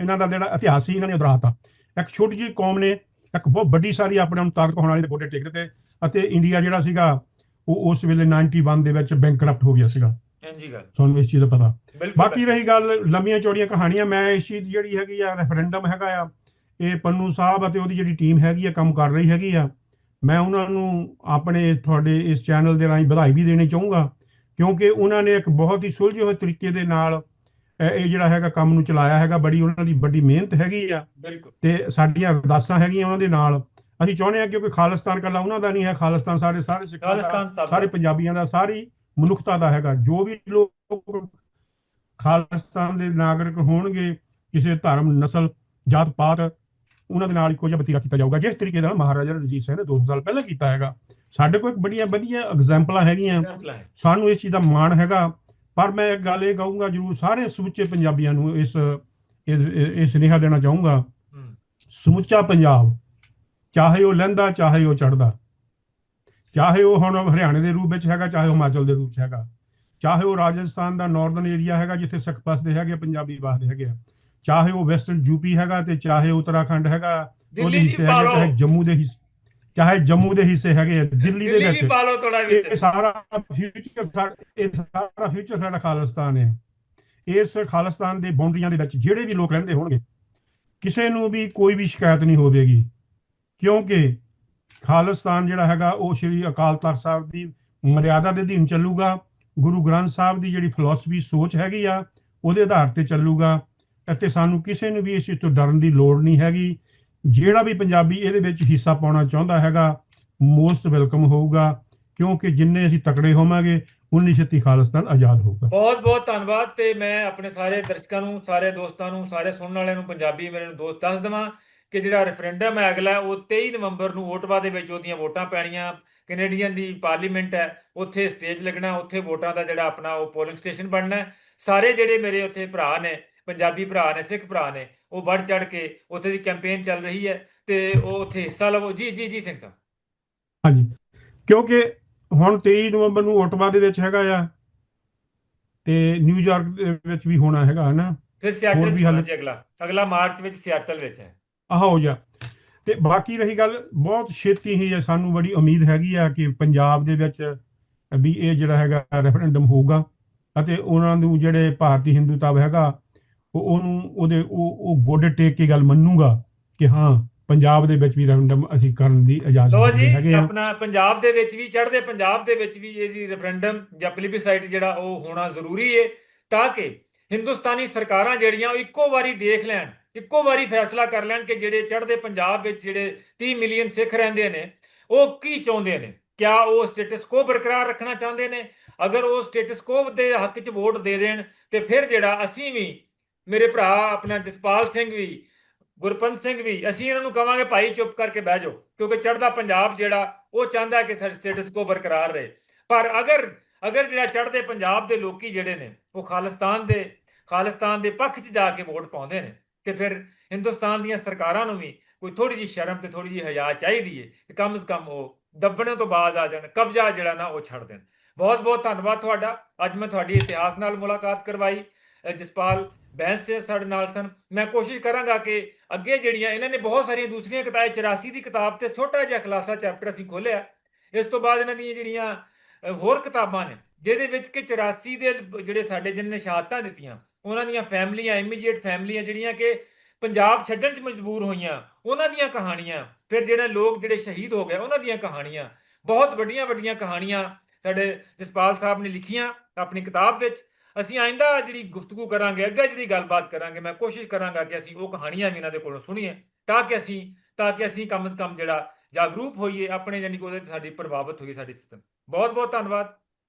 ਇਹਨਾਂ ਦਾ ਜਿਹੜਾ ਇਤਿਹਾਸ ਸੀ ਇਹਨਾਂ ਨੇ ਉਦਰਾਤਾ ਇੱਕ ਛੋਟੀ ਜਿਹੀ ਕੌਮ ਨੇ ਇੱਕ ਬਹੁਤ ਵੱਡੀ ਸਾਰੀ ਆਪਣੇ ਨੂੰ ਤਾਕਤ ਹੋਣ ਵਾਲੀ ਦੇ ਗੋਡੇ ਟੇਕ ਦਿੱਤੇ ਅਤੇ ਇੰਡੀਆ ਜਿਹੜਾ ਸੀਗਾ ਉਹ ਉਸ ਵੇਲੇ 91 ਦੇ ਵਿੱਚ ਬੈਂਕਰਪਟ ਹੋ ਗਿਆ ਸੀਗਾ। ਇੰਜੀ ਗੱਲ। ਤੁਹਾਨੂੰ ਇਸ ਚੀਜ਼ ਦਾ ਪਤਾ। ਬਾਕੀ ਰਹੀ ਗੱਲ ਲੰਮੀਆਂ ਚੌੜੀਆਂ ਕਹਾਣੀਆਂ ਮੈਂ ਇਸ ਚੀਜ਼ ਜਿਹੜੀ ਹੈਗੀ ਆ ਰੈਫਰੈਂਡਮ ਹੈਗਾ ਆ ਇਹ ਪੰਨੂ ਸਾਹਿਬ ਅਤੇ ਉਹਦੀ ਜਿਹੜੀ ਟੀਮ ਹੈਗੀ ਆ ਕੰਮ ਕਰ ਰਹੀ ਹੈਗੀ ਆ ਮੈਂ ਉਹਨਾਂ ਨੂੰ ਆਪਣੇ ਤੁਹਾਡੇ ਇਸ ਚੈਨਲ ਦੇ ਰਾਹੀਂ ਵਧਾਈ ਵੀ ਦੇਣੀ ਚਾਹੂੰਗਾ ਕਿਉਂਕਿ ਉਹਨਾਂ ਨੇ ਇੱਕ ਬਹੁਤ ਹੀ ਸੁਲਝੇ ਹੋਏ ਤਰੀਕੇ ਦੇ ਨਾਲ ਇਹ ਜਿਹੜਾ ਹੈਗਾ ਕੰਮ ਨੂੰ ਚਲਾਇਆ ਹੈਗਾ ਬੜੀ ਉਹਨਾਂ ਦੀ ਵੱਡੀ ਮਿਹਨਤ ਹੈਗੀ ਆ। ਤੇ ਸਾਡੀਆਂ ਅਰਦਾਸਾਂ ਹੈਗੀਆਂ ਉਹਨਾਂ ਦੇ ਨਾਲ। ਅਸੀਂ ਚਾਹੁੰਦੇ ਹਾਂ ਕਿਉਂਕਿ ਖਾਲਿਸਤਾਨ ਕੱਲਾ ਉਹਨਾਂ ਦਾ ਨਹੀਂ ਹੈ। ਖਾਲਿਸਤਾਨ ਸਾਰੇ ਸਾਰੇ ਸਿੱਖਾਂ ਦਾ ਸਾਰੇ। ਪੰਜਾਬੀਆਂ ਦਾ ਸਾਰੀ ਮਨੁੱਖਤਾ ਦਾ ਹੈਗਾ। ਜੋ ਵੀ ਲੋਕ ਖਾਲਿਸਤਾਨ ਦੇ ਨਾਗਰਿਕ ਹੋਣਗੇ ਕਿਸੇ ਧਰਮ ਨਸਲ ਜਾਤ ਪਾਤ ਉਹਨਾਂ ਦੇ ਨਾਲ ਇੱਕੋ ਜਿਹਾ ਵਤੀਰਾ ਕੀਤਾ ਜਾਊਗਾ। ਜਿਸ ਤਰੀਕੇ ਨਾਲ ਮਹਾਰਾਜਾ ਰਣਜੀਤ ਸਿੰਘ ਨੇ 200 ਸਾਲ ਪਹਿਲਾਂ ਕੀਤਾ ਹੈਗਾ। ਸਾਡੇ ਕੋਲ ਇੱਕ ਬੜੀਆਂ ਵਧੀਆ ਐਗਜ਼ਾਮਪਲਾਂ ਹੈਗੀਆਂ। ਸਾਨੂੰ ਇਸ ਚੀਜ਼ ਦਾ ਮਾਣ ਹੈਗਾ। ਪਰ ਮੈਂ ਇੱਕ ਗੱਲ ਇਹ ਕਹੂੰਗਾ ਜਰੂਰ ਸਾਰੇ ਸਮੁੱਚੇ ਪੰਜਾਬੀਆਂ ਨੂੰ ਇਸ ਇਹ ਇਹ ਸੁਨੇਹਾ ਦੇਣਾ ਚਾਹੂੰਗਾ। ਸਮੁੱਚਾ ਪੰਜਾਬ ਚਾਹੇ ਉਹ ਲਹਿੰਦਾ ਚਾਹੇ ਉਹ ਚੜਦਾ ਚਾਹੇ ਉਹ ਹੁਣ ਹਰਿਆਣੇ ਦੇ ਰੂਪ ਵਿੱਚ ਹੈਗਾ ਚਾਹੇ ਉਹ ਹਿਮਾਚਲ ਦੇ ਰੂਪ 'ਚ ਹੈਗਾ ਚਾਹੇ ਉਹ ਰਾਜਸਥਾਨ ਦਾ ਨਾਰਥਰਨ ਏਰੀਆ ਹੈਗਾ ਜਿੱਥੇ ਸਿੱਖ ਵਸਦੇ ਹੈਗੇ ਪੰਜਾਬੀ ਵਸਦੇ ਹੈਗੇ ਚਾਹੇ ਉਹ ਵੈਸਟਰਨ ਯੂਪੀ ਹੈਗਾ ਤੇ ਚਾਹੇ ਉੱਤਰਾਖੰਡ ਹੈਗਾ ਉਹਦੇ ਹਿੱਸੇ ਹੈਗੇ ਚਾਹੇ ਜੰਮੂ ਦੇ ਹਿੱਸੇ ਚਾਹੇ ਜੰਮੂ ਦੇ ਹਿੱਸੇ ਹੈਗੇ ਆ, ਦਿੱਲੀ ਦੇ ਵਿੱਚ ਵੀ ਪਾ ਲਓ ਥੋੜਾ ਇਹ ਸਾਰਾ ਫਿਊਚਰ ਇਹ ਸਾਰਾ ਫਿਊਚਰ ਸਾਡਾ ਖਾਲਿਸਤਾਨ ਹੈ। ਇਸ ਖਾਲਿਸਤਾਨ ਦੇ ਬਾਉਂਡਰੀਆਂ ਦੇ ਵਿੱਚ ਜਿਹੜੇ ਵੀ ਲੋਕ ਰਹਿੰਦੇ ਹੋਣਗੇ ਕਿਸੇ ਨੂੰ ਵੀ ਕੋਈ ਵੀ ਸ਼ਿਕਾਇਤ ਨਹੀਂ ਹੋਵੇਗੀ। ਕਿਉਂਕਿ ਖਾਲਿਸਤਾਨ ਜਿਹੜਾ ਹੈਗਾ ਉਹ ਸ਼੍ਰੀ ਅਕਾਲ ਤਖਤ ਸਾਹਿਬ ਦੀ ਮਰਿਆਦਾ ਦੇ ਅਧੀਨ ਚੱਲੂਗਾ। ਗੁਰੂ ਗ੍ਰੰਥ ਸਾਹਿਬ ਦੀ ਜਿਹੜੀ ਫਿਲਾਸਫੀ ਸੋਚ ਹੈਗੀ ਆ ਉਹਦੇ ਆਧਾਰ ਤੇ ਚੱਲੂਗਾ। ਅਤੇ ਸਾਨੂੰ ਕਿਸੇ ਨੂੰ ਵੀ ਇਸ ਚੀਜ਼ ਤੋਂ ਡਰਨ ਦੀ ਲੋੜ ਨਹੀਂ ਹੈਗੀ। ਜਿਹੜਾ ਵੀ ਪੰਜਾਬੀ ਇਹਦੇ ਵਿੱਚ ਹਿੱਸਾ ਪਾਉਣਾ ਚਾਹੁੰਦਾ ਹੈਗਾ ਮੋਸਟ ਵੈਲਕਮ ਹੋਊਗਾ, ਕਿਉਂਕਿ ਜਿੰਨੇ ਅਸੀਂ ਤਕੜੇ ਹੋਵਾਂਗੇ, ਉਨੀ ਛੇਤੀ ਖਾਲਿਸਤਾਨ ਆਜ਼ਾਦ ਹੋਊਗਾ। ਬਹੁਤ ਬਹੁਤ ਧੰਨਵਾਦ ਤੇ ਮੈਂ ਆਪਣੇ ਸਾਰੇ ਦਰਸ਼ਕਾਂ ਨੂੰ, ਸਾਰੇ ਦੋਸਤਾਂ ਨੂੰ, ਸਾਰੇ ਸੁਣਨ ਵਾਲਿਆਂ ਨੂੰ, ਪੰਜਾਬੀ ਮੇਰੇ ਨੂੰ ਦੋਸਤ ਦੱਸ ਦਵਾਂ ਕਿ ਜਿਹੜਾ ਰੈਫਰੈਂਡਮ ਹੈ ਅਗਲਾ, ਉਹ 23 ਨਵੰਬਰ ਨੂੰ ਓਟਵਾ ਦੇ ਵਿੱਚ ਉਹਦੀਆਂ ਵੋਟਾਂ ਪੈਣੀਆਂ ਕੈਨੇਡੀਅਨ ਦੀ ਪਾਰਲੀਮੈਂਟ ਹੈ, ਉੱਥੇ ਸਟੇਜ ਲੱਗਣਾ, ਉੱਥੇ ਵੋਟਾਂ ਦਾ ਜਿਹੜਾ ਆਪਣਾ ਉਹ ਪੋਲਿੰਗ ਸਟੇਸ਼ਨ ਬਣਨਾ ਸਾਰੇ ਜਿਹੜੇ ਮੇਰੇ ਉੱਥੇ ਭਰਾ ਨੇ ਪੰਜਾਬੀ ਭਰਾ ਨੇ ਸਿੱਖ ਭਰਾ ਨੇ ਉਹ ਵੱਧ ਚੜ ਕੇ ਉੱਥੇ ਦੀ ਕੈਂਪੇਨ ਚੱਲ ਰਹੀ ਹੈ ਤੇ ਉਹ ਉੱਥੇ ਹਿੱਸਾ ਲਵੋ। ਜੀ ਜੀ ਜੀ ਸਿੰਘ ਸਾਹਿਬ। ਹਾਂਜੀ। ਕਿਉਂਕਿ ਹੁਣ 23 ਨਵੰਬਰ ਨੂੰ ਓਟਵਾ ਦੇ ਵਿੱਚ ਹੈਗਾ ਆ ਤੇ ਨਿਊਯਾਰਕ ਦੇ ਵਿੱਚ ਵੀ ਹੋਣਾ ਹੈਗਾ ਹਨਾ ਫਿਰ ਸਿਆਟਲ ਵੀ ਹਾਲੇ- ਅਗਲਾ। ਅਗਲਾ ਮਾਰਚ ਵਿੱਚ ਸਿਆਟਲ ਵਿੱਚ ਹੈ। ਆਹ ਜਾ ਤੇ ਬਾਕੀ ਰਹੀ ਗੱਲ ਬਹੁਤ ਛੇਤੀ ਹੀ ਸਾਨੂੰ ਬੜੀ ਉਮੀਦ ਹੈਗੀ ਆ ਕਿ ਪੰਜਾਬ ਦੇ ਵਿੱਚ ਵੀ ਇਹ ਜਿਹੜਾ ਹੈਗਾ ਰੈਫਰੈਂਡਮ ਹੋਊਗਾ ਅਤੇ ਉਹਨਾਂ ਨੂੰ ਜਿਹੜੇ ਭਾਰਤੀ ਹਿੰਦੂ ਤਬ ਹੈਗਾ ਉਹ ਉਹਨੂੰ ਉਹਦੇ ਉਹ ਉਹ ਗੋਡੇ ਟੇਕ ਕੇ ਗੱਲ ਮੰਨੂਗਾ ਕਿ ਹਾਂ ਪੰਜਾਬ ਦੇ ਵਿੱਚ ਵੀ ਰੈਫਰੈਂਡਮ ਅਸੀਂ ਕਰਨ ਦੀ ਇਜਾਜ਼ਤ ਲੋ ਜੀ ਆਪਣਾ ਪੰਜਾਬ ਦੇ ਵਿੱਚ ਵੀ ਚੜ੍ਹਦੇ ਪੰਜਾਬ ਦੇ ਵਿੱਚ ਵੀ ਇਹ ਜੀ ਰੈਫਰੈਂਡਮ ਜਾਂ ਪਲੀਬਿਸਾਈਟ ਜਿਹੜਾ ਉਹ ਹੋਣਾ ਜ਼ਰੂਰੀ ਹੈ ਤਾਂ ਕਿ ਹਿੰਦੁਸਤਾਨੀ ਸਰਕਾਰਾਂ ਜਿਹੜੀਆਂ ਉਹ ਇੱਕੋ ਵਾਰੀ ਦੇਖ ਲੈਣ ਇੱਕੋ ਵਾਰੀ ਫੈਸਲਾ ਕਰ ਲੈਣ ਕਿ ਜਿਹੜੇ ਚੜ੍ਹਦੇ ਪੰਜਾਬ ਵਿੱਚ ਜਿਹੜੇ 30 ਮਿਲੀਅਨ ਸਿੱਖ ਰਹਿੰਦੇ ਨੇ ਉਹ ਕੀ ਚਾਹੁੰਦੇ ਨੇ? ਕਿਆ ਉਹ ਸਟੇਟਸ ਕੋ ਬਰਕਰਾਰ ਰੱਖਣਾ ਚਾਹੁੰਦੇ ਨੇ? ਅਗਰ ਉਹ ਸਟੇਟਸ ਕੋ ਦੇ ਹੱਕ 'ਚ ਵੋਟ ਦੇ ਦੇਣ ਤੇ ਫਿਰ ਜਿਹੜਾ ਅਸੀਂ ਵੀ ਮੇਰੇ ਭਰਾ, ਆਪਣਾ ਜਸਪਾਲ ਸਿੰਘ ਵੀ, ਗੁਰਪੰਤ ਸਿੰਘ ਵੀ, ਅਸੀਂ ਇਹਨਾਂ ਨੂੰ ਕਵਾਂਗੇ ਭਾਈ ਚੁੱਪ ਕਰਕੇ ਬਹਿ ਜਾਓ, ਕਿਉਂਕਿ ਚੜ੍ਹਦਾ ਪੰਜਾਬ ਜਿਹੜਾ, ਉਹ ਚਾਹੁੰਦਾ ਕਿ ਸਾਡਾ ਸਟੇਟਸ ਕੋ ਬਰਕਰਾਰ ਰਹੇ। ਪਰ ਅਗਰ ਅਗਰ ਜਿਹੜਾ ਚੜ੍ਹਦੇ ਪੰਜਾਬ ਦੇ ਲੋਕੀ ਜਿਹੜੇ ਨੇ, ਉਹ ਖਾਲਿਸਤਾਨ ਦੇ ਖਾਲਿਸਤਾਨ ਦੇ ਪੱਖ 'ਚ ਜਾ ਕੇ ਵੋਟ ਪਾਉਂਦੇ ਨੇ, ਤੇ ਫਿਰ ਹਿੰਦੁਸਤਾਨ ਦੀਆਂ ਸਰਕਾਰਾਂ ਨੂੰ ਵੀ ਕੋਈ ਥੋੜੀ ਜਿਹੀ ਸ਼ਰਮ ਤੇ ਥੋੜੀ ਜਿਹੀ ਹਯਾ ਚਾਹੀਦੀ ਹੈ ਕਿ ਕਮ ਸੇ ਕਮ ਉਹ ਦੱਬਣੇ ਤੋਂ ਬਾਜ਼ ਆ ਜਾਣ, ਕਬਜ਼ਾ ਜਿਹੜਾ ਨਾ ਉਹ ਛੱਡ ਦੇਣ। ਬਹੁਤ ਬਹੁਤ ਧੰਨਵਾਦ ਤੁਹਾਡਾ। ਅੱਜ ਮੈਂ ਤੁਹਾਡੀ ਇਤਿਹਾਸ ਨਾਲ ਮੁਲਾਕਾਤ ਕਰਵਾਈ। ਜਸਪਾਲ ਬੈਂਸ ਸਾਡੇ ਨਾਲ ਸਨ। ਮੈਂ ਕੋਸ਼ਿਸ਼ ਕਰਾਂਗਾ ਕਿ ਅੱਗੇ ਜਿਹੜੀਆਂ ਇਹਨਾਂ ਨੇ ਬਹੁਤ ਸਾਰੀਆਂ ਦੂਸਰੀਆਂ ਕਿਤਾਬਾਂ 84 ਦੀ ਕਿਤਾਬ ਤੇ ਛੋਟਾ ਜਿਹਾ ਖੁਲਾਸਾ ਚੈਪਟਰ ਅਸੀਂ ਖੋਲਿਆ ਇਸ ਤੋਂ ਬਾਅਦ ਇਹਨਾਂ ਦੀਆਂ ਜਿਹੜੀਆਂ ਹੋਰ ਕਿਤਾਬਾਂ ਨੇ, ਜਿਹਦੇ ਵਿੱਚ ਕਿ 84 ਦੇ ਜਿਹੜੇ ਸਾਡੇ ਜਿਨ੍ਹਾਂ ਨੇ ਸ਼ਹਾਦਤਾਂ ਦਿੱਤੀਆਂ, ਉਹਨਾਂ ਦੀਆਂ ਫੈਮਲੀਆਂ ਇਮੀਡੀਏਟ ਫੈਮਲੀਆਂ ਜਿਹੜੀਆਂ ਕਿ ਪੰਜਾਬ ਛੱਡਣ 'ਚ ਮਜਬੂਰ ਹੋਈਆਂ, ਉਹਨਾਂ ਦੀਆਂ ਕਹਾਣੀਆਂ, ਫਿਰ ਜਿਹੜੇ ਲੋਕ ਜਿਹੜੇ ਸ਼ਹੀਦ ਹੋ ਗਏ, ਉਹਨਾਂ ਦੀਆਂ ਕਹਾਣੀਆਂ, ਬਹੁਤ ਵੱਡੀਆਂ ਵੱਡੀਆਂ ਕਹਾਣੀਆਂ ਸਾਡੇ ਜਸਪਾਲ ਸਾਹਿਬ ਨੇ ਲਿਖੀਆਂ ਆਪਣੀ ਕਿਤਾਬ ਵਿੱਚ। ਅਸੀਂ ਆਇੰਦਾ ਜਿਹੜੀ ਗੁਫ਼ਤਗੂ ਕਰਾਂਗੇ, ਅੱਗੇ ਜਿਹੜੀ ਗੱਲਬਾਤ ਕਰਾਂਗੇ, ਮੈਂ ਕੋਸ਼ਿਸ਼ ਕਰਾਂਗਾ ਕਿ ਅਸੀਂ ਉਹ ਕਹਾਣੀਆਂ ਵੀ ਇਹਨਾਂ ਦੇ ਕੋਲੋਂ ਸੁਣੀਏ, ਤਾਂ ਕਿ ਅਸੀਂ, ਤਾਂ ਕਿ ਅਸੀਂ ਕਮ ਸੇ ਕਮ ਜਿਹੜਾ ਜਾਗਰੂਕ ਹੋਈਏ, ਆਪਣੇ ਯਾਨੀ ਕਿ ਉਹਦੇ ਸਾਡੀ ਪ੍ਰਭਾਵਿਤ ਹੋਈ ਸਾਡੀ ਸਿਸਟਮ ਬਹੁਤ ਬਹੁਤ ਧੰਨਵਾਦ।